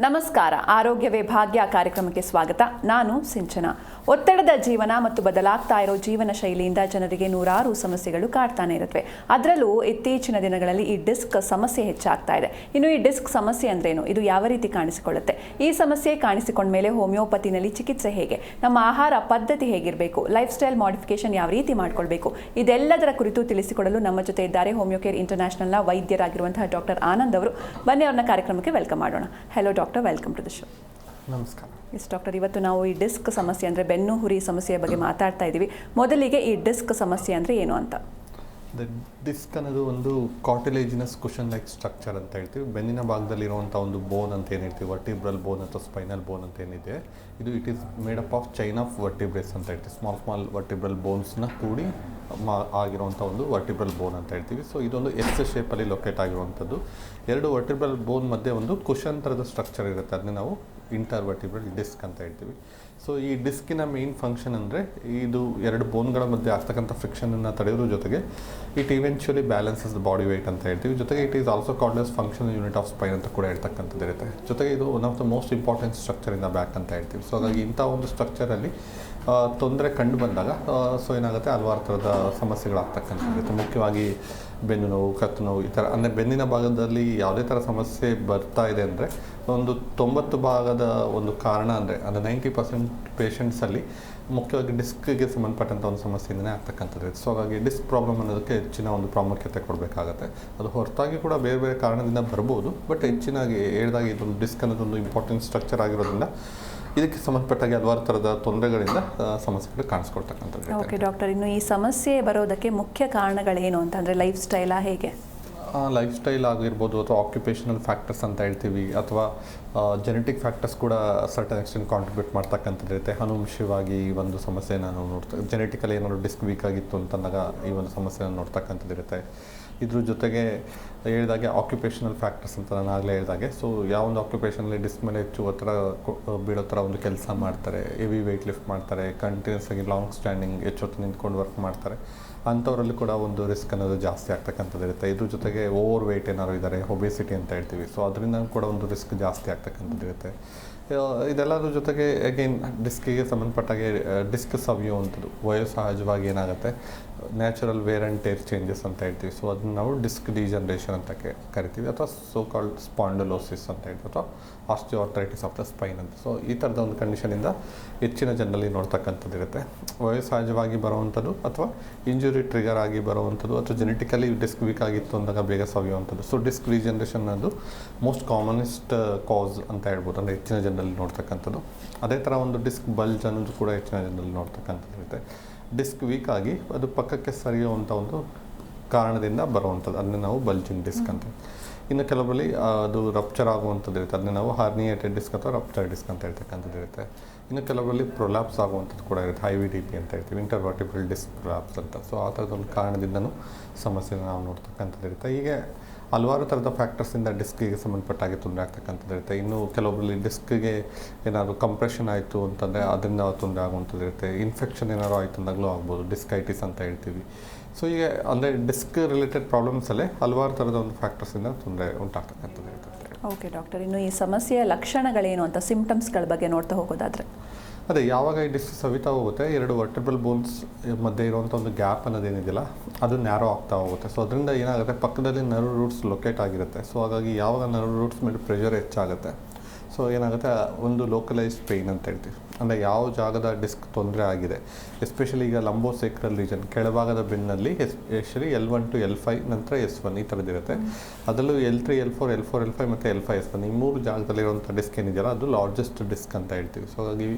ನಮಸ್ಕಾರ. ಆರೋಗ್ಯವೇ ಭಾಗ್ಯ ಕಾರ್ಯಕ್ರಮಕ್ಕೆ ಸ್ವಾಗತ. ನಾನು ಸಿಂಚನ. ಒತ್ತಡದ ಜೀವನ ಮತ್ತು ಬದಲಾಗ್ತಾ ಇರೋ ಜೀವನ ಶೈಲಿಯಿಂದ ಜನರಿಗೆ ನೂರಾರು ಸಮಸ್ಯೆಗಳು ಕಾಡ್ತಾನೆ ಇರುತ್ತವೆ ಅದರಲ್ಲೂ ಇತ್ತೀಚಿನ ದಿನಗಳಲ್ಲಿ ಈ ಡಿಸ್ಕ್ ಸಮಸ್ಯೆ ಹೆಚ್ಚಾಗ್ತಾ ಇದೆ. ಇನ್ನು ಈ ಡಿಸ್ಕ್ ಸಮಸ್ಯೆ ಅಂದ್ರೇನು? ಇದು ಯಾವ ರೀತಿ ಕಾಣಿಸಿಕೊಳ್ಳುತ್ತೆ? ಈ ಸಮಸ್ಯೆ ಕಾಣಿಸಿಕೊಂಡ ಮೇಲೆ ಹೋಮಿಯೋಪತಿನಲ್ಲಿ ಚಿಕಿತ್ಸೆ ಹೇಗೆ? ನಮ್ಮ ಆಹಾರ ಪದ್ಧತಿ ಹೇಗಿರಬೇಕು? ಲೈಫ್ ಸ್ಟೈಲ್ ಮಾಡಿಫಿಕೇಶನ್ ಯಾವ ರೀತಿ ಮಾಡ್ಕೊಳ್ಬೇಕು? ಇದೆಲ್ಲದರ ಕುರಿತು ತಿಳಿಸಿಕೊಡಲು ನಮ್ಮ ಜೊತೆ ಇದ್ದಾರೆ ಹೋಮಿಯೋಕೇರ್ ಇಂಟರ್ನ್ಯಾಷನಲ್ನ ವೈದ್ಯರಾಗಿರುವಂತಹ ಡಾಕ್ಟರ್ ಆನಂದ್ ಅವರು. ಬನ್ನಿ ಅವ್ರನ್ನ ಕಾರ್ಯಕ್ರಮಕ್ಕೆ ವೆಲ್ಕಮ್ ಮಾಡೋಣ. Hello doctor welcome to the show ನಮಸ್ಕಾರ. ಎಸ್ ಡಾಕ್ಟರ್ ಇವತ್ತು ನಾವು ಈ ಡಿಸ್ಕ್ ಸಮಸ್ಯೆ ಅಂದರೆ ಬೆನ್ನು ಹುರಿ ಸಮಸ್ಯೆಯ ಬಗ್ಗೆ ಮಾತಾಡ್ತಾ ಇದ್ದೀವಿ. ಮೊದಲಿಗೆ ಈ ಡಿಸ್ಕ್ ಸಮಸ್ಯೆ ಅಂದರೆ ಏನು ಅಂತ? ದ ಡಿಸ್ಕ್ ಅನ್ನೋದು ಒಂದು ಕಾಟಿಲೇಜಿನಸ್ ಕುಷನ್ ಲೈಕ್ ಸ್ಟ್ರಕ್ಚರ್ ಅಂತ ಹೇಳ್ತೀವಿ. ಬೆನ್ನಿನ ಭಾಗದಲ್ಲಿರುವಂಥ ಒಂದು ಬೋನ್ ಅಂತ ಏನು ಹೇಳ್ತೀವಿ? ವರ್ಟಿಬ್ರಲ್ ಬೋನ್ ಅಥವಾ ಸ್ಪೈನಲ್ ಬೋನ್ ಅಂತ ಏನಿದೆ. ಇದು it is made up of chain of vertebrae ಅಂತ ಹೇಳ್ತೀವಿ. ಸ್ಮಾಲ್ ಸ್ಮಾಲ್ ವರ್ಟಿಬ್ರಲ್ ಬೋನ್ಸ್ನ ಕೂಡಿ ಮಾ ಆಗಿರುವಂಥ ಒಂದು ವರ್ಟಿಬ್ರಲ್ ಬೋನ್ ಅಂತ ಹೇಳ್ತೀವಿ. ಸೊ ಇದೊಂದು ಎಸ್ ಶೇಪಲ್ಲಿ ಲೊಕೇಟ್ ಆಗಿರುವಂಥದ್ದು. ಎರಡು ವರ್ಟಿಬ್ರಲ್ ಬೋನ್ ಮಧ್ಯೆ ಒಂದು ಕುಷನ್ ಥರದ ಸ್ಟ್ರಕ್ಚರ್ ಇರುತ್ತೆ. ಅದನ್ನ ನಾವು ಇಂಟರ್ ವರ್ಟಿಬ್ರಲ್ ಡಿಸ್ಕ್ ಅಂತ ಹೇಳ್ತೀವಿ. ಸೊ ಈ ಡಿಸ್ಕಿನ ಮೇನ್ ಫಂಕ್ಷನ್ ಅಂದರೆ ಇದು ಎರಡು ಬೋನ್ಗಳ ಮಧ್ಯೆ ಆಗ್ತಕ್ಕಂಥ ಫ್ರಿಕ್ಷನನ್ನು ತಡೆಯೋದ್ರ ಜೊತೆಗೆ it eventually balances the body weight ಅಂತ ಹೇಳ್ತೀವಿ. ಜೊತೆಗೆ it is also called as function unit of spine ಅಂತ ಕೂಡ ಹೇಳ್ತಕ್ಕಂಥದ್ದು ಇರುತ್ತೆ. ಜೊತೆಗೆ ಇದು one of the most important structure in the back ಅಂತ ಹೇಳ್ತೀವಿ. ಸೊ ಹಾಗಾಗಿ ಇಂಥ ಒಂದು ಸ್ಟ್ರಕ್ಚರಲ್ಲಿ ತೊಂದರೆ ಕಂಡು ಬಂದಾಗ ಸೊ ಏನಾಗುತ್ತೆ? ಹಲವಾರು ಥರದ ಸಮಸ್ಯೆಗಳಾಗ್ತಕ್ಕಂಥದ್ದು ಮುಖ್ಯವಾಗಿ ಬೆನ್ನು ನೋವು ಕತ್ತು ನೋವು ಈ ಥರ, ಅಂದರೆ ಬೆನ್ನಿನ ಭಾಗದಲ್ಲಿ ಯಾವುದೇ ಥರ ಸಮಸ್ಯೆ ಬರ್ತಾ ಇದೆ ಅಂದರೆ ಒಂದು ತೊಂಬತ್ತು ಭಾಗದ ಒಂದು ಕಾರಣ ಅಂದರೆ ಅಂದರೆ ನೈಂಟಿ ಪರ್ಸೆಂಟ್ ಪೇಷಂಟ್ಸಲ್ಲಿ ಮುಖ್ಯವಾಗಿ ಡಿಸ್ಕ್ಗೆ ಸಂಬಂಧಪಟ್ಟಂಥ ಒಂದು ಸಮಸ್ಯೆಯಿಂದನೇ ಆಗ್ತಕ್ಕಂಥದ್ದು ಸೊ ಹಾಗಾಗಿ ಡಿಸ್ಕ್ ಪ್ರಾಬ್ಲಮ್ ಅನ್ನೋದಕ್ಕೆ ಹೆಚ್ಚಿನ ಒಂದು ಪ್ರಾಮುಖ್ಯತೆ ಕೊಡಬೇಕಾಗತ್ತೆ. ಅದು ಹೊರತಾಗಿ ಕೂಡ ಬೇರೆ ಬೇರೆ ಕಾರಣದಿಂದ ಬರ್ಬೋದು ಬಟ್ ಹೆಚ್ಚಿನಾಗಿ ಹೇಳಿದಾಗ ಇದೊಂದು ಡಿಸ್ಕ್ ಅನ್ನೋದೊಂದು ಇಂಪಾರ್ಟೆಂಟ್ ಸ್ಟ್ರಕ್ಚರ್ ಆಗಿರೋದ್ರಿಂದ ಇದಕ್ಕೆ ಸಂಬಂಧಪಟ್ಟಾಗಿ ಹಲವಾರು ಥರದ ತೊಂದರೆಗಳಿಂದ ಸಮಸ್ಯೆಗಳು ಕಾಣಿಸ್ಕೊಳ್ತಕ್ಕಂಥದ್ದು ಓಕೆ ಡಾಕ್ಟರ್ ಇನ್ನು ಈ ಸಮಸ್ಯೆ ಬರೋದಕ್ಕೆ ಮುಖ್ಯ ಕಾರಣಗಳೇನು ಅಂತಂದರೆ ಲೈಫ್ ಸ್ಟೈಲಾ ಹೇಗೆ? ಲೈಫ್ ಸ್ಟೈಲ್ ಆಗಿರ್ಬೋದು ಅಥವಾ ಆಕ್ಯುಪೇಷನಲ್ ಫ್ಯಾಕ್ಟರ್ಸ್ ಅಂತ ಹೇಳ್ತೀವಿ ಅಥವಾ ಜೆನೆಟಿಕ್ ಫ್ಯಾಕ್ಟರ್ಸ್ ಕೂಡ ಸರ್ಟನ್ ಎಕ್ಸ್ಟೆಂಟ್ ಕಾಂಟ್ರಿಬ್ಯೂಟ್ ಮಾಡ್ತಕ್ಕಂಥದ್ದಿರುತ್ತೆ ಇರುತ್ತೆ. ಅನುವಂಶಿಕವಾಗಿ ಈ ಒಂದು ಸಮಸ್ಯೆ ನಾನು ನೋಡ್ತಾ ಜೆನೆಟಿಕಲಿ ಏನಾದರೂ ಡಿಸ್ಕ್ ವೀಕ್ ಆಗಿತ್ತು ಅಂತಂದಾಗ ಈ ಒಂದು ಸಮಸ್ಯೆನ ನೋಡ್ತಕ್ಕಂಥದ್ದು ಇರುತ್ತೆ. ಇದ್ರ ಜೊತೆಗೆ ಹೇಳಿದಾಗೆ ಆಕ್ಯುಪೇಷನಲ್ ಫ್ಯಾಕ್ಟರ್ಸ್ ಅಂತ ನಾನು ಆಗಲೇ ಹೇಳಿದಾಗೆ. ಸೊ ಯಾವ ಒಂದು ಆಕ್ಯುಪೇಷನಲ್ಲಿ ಡಿಸ್ಕ್ ಮೇಲೆ ಹೆಚ್ಚು ಒತ್ತಡ ಬೀಳೋ ಥರ ಒಂದು ಕೆಲಸ ಮಾಡ್ತಾರೆ ಹೆವಿ ವೆಯ್ಟ್ ಲಿಫ್ಟ್ ಮಾಡ್ತಾರೆ ಕಂಟಿನ್ಯೂಸ್ ಆಗಿ ಲಾಂಗ್ ಸ್ಟ್ಯಾಂಡಿಂಗ್ ಹೆಚ್ಚು ಹೊತ್ತು ನಿಂತ್ಕೊಂಡು ವರ್ಕ್ ಮಾಡ್ತಾರೆ, ಅಂಥವರಲ್ಲಿ ಕೂಡ ಒಂದು ರಿಸ್ಕ್ ಅನ್ನೋದು ಜಾಸ್ತಿ ಆಗ್ತಕ್ಕಂಥದ್ದು ಇರುತ್ತೆ. ಇದ್ರ ಜೊತೆಗೆ ಓವರ್ ವೆಯ್ಟ್ ಏನಾದ್ರು ಇದ್ದಾರೆ ಒಬೆಸಿಟಿ ಅಂತ ಹೇಳ್ತೀವಿ. ಸೊ ಅದರಿಂದ ಕೂಡ ಒಂದು ರಿಸ್ಕ್ ಜಾಸ್ತಿ ಆಗ್ತಕ್ಕಂಥದ್ದು ಇರುತ್ತೆ. ಇದೆಲ್ಲದ್ರ ಜೊತೆಗೆ ಅಗೇನ್ ಡಿಸ್ಕಿಗೆ ಸಂಬಂಧಪಟ್ಟಾಗೆ ಡಿಸ್ಕ್ ಸವಿಯುವಂಥದ್ದು. ವಯೋಸಹಜವಾಗಿ ಏನಾಗುತ್ತೆ natural wear and tear changes ಅಂತ ಹೇಳ್ತೀವಿ. ಸೊ ಅದನ್ನ ನಾವು ಡಿಸ್ಕ್ ಡಿಜನ್ರೇಷನ್ ಅಂತ ಕರಿತೀವಿ. ಅಥವಾ ಸೋ ಕಾಲ್ಡ್ ಸ್ಪಾಂಡಲೋಸಿಸ್ ಅಂತ ಹೇಳ್ತೀವಿ. ಅಥವಾ ಆಸ್ಟಿಯೋಆರ್ಥರೈಟಿಸ್ ಆಫ್ ದ ಸ್ಪೈನ್ ಅಂತ. ಸೊ ಈ ಥರದ ಒಂದು ಕಂಡೀಷನಿಂದ ಹೆಚ್ಚಿನ ಜನರಲ್ಲಿ ನೋಡ್ತಕ್ಕಂಥದ್ದು ಇರುತ್ತೆ. ವಯಸ್ಸಹಜವಾಗಿ ಬರುವಂಥದ್ದು ಅಥವಾ ಇಂಜುರಿ ಟ್ರಿಗರ್ ಆಗಿ ಬರುವಂಥದ್ದು ಅಥವಾ ಜೆನೆಟಿಕಲಿ ಡಿಸ್ಕ್ ವೀಕ್ ಆಗಿತ್ತು ಅಂದಾಗ ಬೇಗ ಸವಿಯುವಂಥದ್ದು. ಸೊ ಡಿಸ್ಕ್ ರೀಜನ್ರೇಷನ್ ಅದು ಮೋಸ್ಟ್ ಕಾಮನೆಸ್ಟ್ ಕಾಸ್ ಅಂತ ಹೇಳ್ಬೋದು. ಅಂದರೆ ಹೆಚ್ಚಿನ ಜನರಲ್ಲಿ ನೋಡ್ತಕ್ಕಂಥದ್ದು. ಅದೇ ಥರ ಒಂದು ಡಿಸ್ಕ್ ಬಲ್ಜ್ ಅನ್ನೋದು ಕೂಡ ಹೆಚ್ಚಿನ ಜನರಲ್ಲಿ ನೋಡ್ತಕ್ಕಂಥದ್ದು ಇರುತ್ತೆ. ಡಿಸ್ಕ್ ವೀಕ್ ಆಗಿ ಅದು ಪಕ್ಕಕ್ಕೆ ಸರಿಯುವಂಥ ಒಂದು ಕಾರಣದಿಂದ ಬರುವಂಥದ್ದು. ಅದನ್ನ ನಾವು ಬಲ್ಜಿಂಗ್ ಡಿಸ್ಕ್ ಅಂತ. ಇನ್ನು ಕೆಲವರಲ್ಲಿ ಅದು ರಪ್ಚರ್ ಆಗುವಂಥದ್ದು ಇರುತ್ತೆ. ಅದನ್ನ ನಾವು ಹಾರ್ನಿಯೇಟೆಡ್ ಡಿಸ್ಕ್ ಅಥವಾ ರಪ್ಚರ್ ಡಿಸ್ಕ್ ಅಂತ ಹೇಳ್ತಕ್ಕಂಥದ್ದು ಇರುತ್ತೆ. ಇನ್ನು ಕೆಲವರಲ್ಲಿ ಪ್ರೊಲ್ಯಾಪ್ಸ್ ಆಗುವಂಥದ್ದು ಕೂಡ ಇರುತ್ತೆ. ಹೈ ವಿ ಡಿ ಪಿ ಅಂತ ಹೇಳ್ತೀವಿ. ಇಂಟರ್ವರ್ಟಿಬಲ್ ಡಿಸ್ಕ್ ಪ್ರೊಲ್ಯಾಪ್ಸ್ ಅಂತ. ಸೊ ಆ ಥರದ ಒಂದು ಕಾರಣದಿಂದನೂ ಸಮಸ್ಯೆನ ನಾವು ನೋಡ್ತಕ್ಕಂಥದ್ದು ಇರುತ್ತೆ. ಹೀಗೆ ಹಲವಾರು ಥರದ ಫ್ಯಾಕ್ಟರ್ಸಿಂದ ಡಿಸ್ಕಿಗೆ ಸಂಬಂಧಪಟ್ಟಾಗಿ ತೊಂದರೆ ಆಗ್ತಕ್ಕಂಥದ್ದು ಇರುತ್ತೆ. ಇನ್ನು ಕೆಲವೊಬ್ಬರಲ್ಲಿ ಡಿಸ್ಕ್ಗೆ ಏನಾದರೂ ಕಂಪ್ರೆಷನ್ ಆಯಿತು ಅಂತಂದರೆ ಅದರಿಂದ ತೊಂದರೆ ಆಗುವಂಥದ್ದು ಇರುತ್ತೆ. ಇನ್ಫೆಕ್ಷನ್ ಏನಾದ್ರು ಆಯಿತು ಅಂದಾಗಲೂ ಆಗ್ಬೋದು ಡಿಸ್ಕೈಟಿಸ್ ಅಂತ ಹೇಳ್ತೀವಿ. ಸೊ ಈಗ ಅಂದರೆ ಡಿಸ್ಕ್ ರಿಲೇಟೆಡ್ ಪ್ರಾಬ್ಲಮ್ಸಲ್ಲೇ ಹಲವಾರು ಥರದ ಒಂದು ಫ್ಯಾಕ್ಟರ್ಸಿಂದ ತೊಂದರೆ ಉಂಟಾಗ್ತಕ್ಕಂಥದ್ದು ಇರುತ್ತೆ ಓಕೆ ಡಾಕ್ಟರ್ ಇನ್ನು ಈ ಸಮಸ್ಯೆಯ ಲಕ್ಷಣಗಳೇನು ಅಂತ ಸಿಂಪ್ಟಮ್ಸ್ಗಳ ಬಗ್ಗೆ ನೋಡ್ತಾ ಹೋಗೋದಾದ್ರೆ. ಅದೇ, ಯಾವಾಗ ಈ ಡಿಸ್ಕ್ ಸವಿತಾ ಹೋಗುತ್ತೆ, ಎರಡು ವರ್ಟೆಬಲ್ ಬೋನ್ಸ್ ಮಧ್ಯೆ ಇರುವಂಥ ಒಂದು ಗ್ಯಾಪ್ ಅನ್ನೋದೇನಿದೆಯಲ್ಲ ಅದು ನ್ಯಾರೋ ಆಗ್ತಾ ಹೋಗುತ್ತೆ. ಸೊ ಅದರಿಂದ ಏನಾಗುತ್ತೆ, ಪಕ್ಕದಲ್ಲಿ ನರ್ವ್ ರೂಟ್ಸ್ ಲೊಕೇಟ್ ಆಗಿರುತ್ತೆ. ಸೊ ಹಾಗಾಗಿ ಯಾವಾಗ ನರ್ವ್ ರೂಟ್ಸ್ ಮೇಲೆ ಪ್ರೆಷರ್ ಹೆಚ್ಚಾಗುತ್ತೆ. ಸೊ ಏನಾಗುತ್ತೆ, ಒಂದು ಲೋಕಲೈಸ್ಡ್ ಪೇಯ್ನ್ ಅಂತ ಹೇಳ್ತೀವಿ. ಅಂದರೆ ಯಾವ ಜಾಗದ ಡಿಸ್ಕ್ ತೊಂದರೆ ಆಗಿದೆ? ಎಸ್ಪೆಷಲಿ ಈಗ ಲಂಬೋ ಸೇಕ್ರಲ್ ರೀಜನ್ ಕೆಳಭಾಗದ ಬೆನ್ನಲ್ಲಿ especially L one to L five ನಂತರ ಎಸ್ ಒನ್ ಈ ಥರದ್ದಿರುತ್ತೆ ಅದರಲ್ಲೂ L three, L four L four, L five ಮತ್ತು ಎಲ್ ಫೈ ಎಸ್ ಒನ್ ಈ ಮೂರು ಜಾಗದಲ್ಲಿರುವಂಥ ಡಿಸ್ಕ್ ಏನಿದೆಯಲ್ಲ, ಅದು ಲಾರ್ಜೆಸ್ಟ್ ಡಿಸ್ಕ್ ಅಂತ ಹೇಳ್ತೀವಿ. ಸೊ ಹಾಗಾಗಿ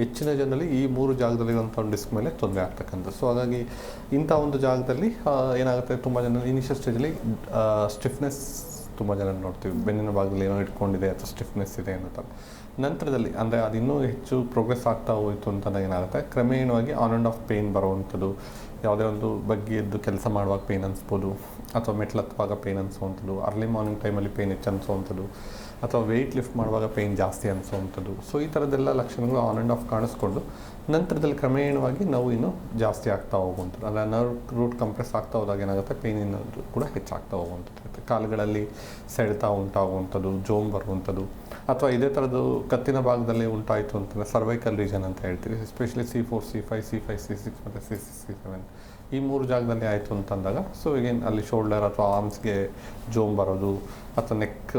ಹೆಚ್ಚಿನ ಜನರಲ್ಲಿ ಈ ಮೂರು ಜಾಗದಲ್ಲಿರುವಂಥ ಒಂದು ಡಿಸ್ಕ್ ಮೇಲೆ ತೊಂದರೆ ಆಗ್ತಕ್ಕಂಥ ಸೊ ಹಾಗಾಗಿ ಇಂಥ ಒಂದು ಜಾಗದಲ್ಲಿ ಏನಾಗುತ್ತೆ ತುಂಬ ಜನ ಇನಿಷಿಯಲ್ ಸ್ಟೇಜಲ್ಲಿ ಸ್ಟಿಫ್ನೆಸ್ ತುಂಬ ಜನ ನೋಡ್ತೀವಿ. ಬೆನ್ನಿನ ಭಾಗದಲ್ಲಿ ಏನೋ ಇಟ್ಕೊಂಡಿದೆ ಅಥವಾ ಸ್ಟಿಫ್ನೆಸ್ ಇದೆ ಅನ್ನೋ ಥರ ನಂತರದಲ್ಲಿ ಅಂದರೆ ಅದು ಇನ್ನೂ ಹೆಚ್ಚು ಪ್ರೋಗ್ರೆಸ್ ಆಗ್ತಾ ಹೋಯಿತು ಅಂತಂದಾಗ ಏನಾಗುತ್ತೆ? ಕ್ರಮೇಣವಾಗಿ ಆನ್ ಆ್ಯಂಡ್ ಆಫ್ ಪೇಯ್ನ್ ಬರುವಂಥದ್ದು, ಯಾವುದೇ ಒಂದು ಬಗ್ಗೆ ಎದ್ದು ಕೆಲಸ ಮಾಡುವಾಗ ಪೇಯ್ನ್ ಅನಿಸ್ಬೋದು, ಅಥವಾ ಮೆಟ್ಲು ಹತ್ತುವಾಗ ಪೇಯ್ನ್ ಅನಿಸುವಂಥದ್ದು ಅರ್ಲಿ ಮಾರ್ನಿಂಗ್ ಟೈಮಲ್ಲಿ ಪೇಯ್ನ್ ಹೆಚ್ಚು ಅನಿಸುವಂಥದ್ದು, ಅಥವಾ ವೆಯ್ಟ್ ಲಿಫ್ಟ್ ಮಾಡುವಾಗ ಪೇಯ್ನ್ ಜಾಸ್ತಿ ಅನಿಸುವಂಥದ್ದು. ಸೊ ಈ ಥರದ್ದೆಲ್ಲ ಲಕ್ಷಣಗಳು ಆನ್ ಆ್ಯಂಡ್ ಆಫ್ ಕಾಣಿಸ್ಕೊಂಡು ನಂತರದಲ್ಲಿ ಕ್ರಮೇಣವಾಗಿ ನೋವು ಇನ್ನೂ ಜಾಸ್ತಿ ಆಗ್ತಾ ಹೋಗುವಂಥದ್ದು. ಅಂದರೆ ನರ್ವ್ ರೂಟ್ ಕಂಪ್ರೆಸ್ ಆಗ್ತಾ ಹೋದಾಗ ಏನಾಗುತ್ತೆ? ಪೇಯ್ನ್ ಇನ್ನೊಂದು ಕೂಡ ಹೆಚ್ಚಾಗ್ತಾ ಹೋಗುವಂಥದ್ದು. ಕಾಲುಗಳಲ್ಲಿ ಸೆಳೆತ ಉಂಟಾಗುವಂಥದ್ದು, ಜೋಮ್ ಬರುವಂಥದ್ದು. ಅಥವಾ ಇದೇ ಥರದ್ದು ಕತ್ತಿನ ಭಾಗದಲ್ಲಿ ಉಂಟಾಯಿತು ಅಂತಂದರೆ ಸರ್ವೈಕಲ್ ರೀಜನ್ ಅಂತ ಹೇಳ್ತೀವಿ especially C four C five C five C six ಮತ್ತು ಸಿ ಸಿಕ್ಸ್ ಸಿ ಸೆವೆನ್ ಈ ಮೂರು ಜಾಗದಲ್ಲಿ ಆಯಿತು ಅಂತಂದಾಗ ಸೊ ಈಗೇನು ಅಲ್ಲಿ ಶೋಲ್ಡರ್ ಅಥವಾ ಆರ್ಮ್ಸ್ಗೆ ಜೋಮ್ ಬರೋದು, ಅಥವಾ ನೆಕ್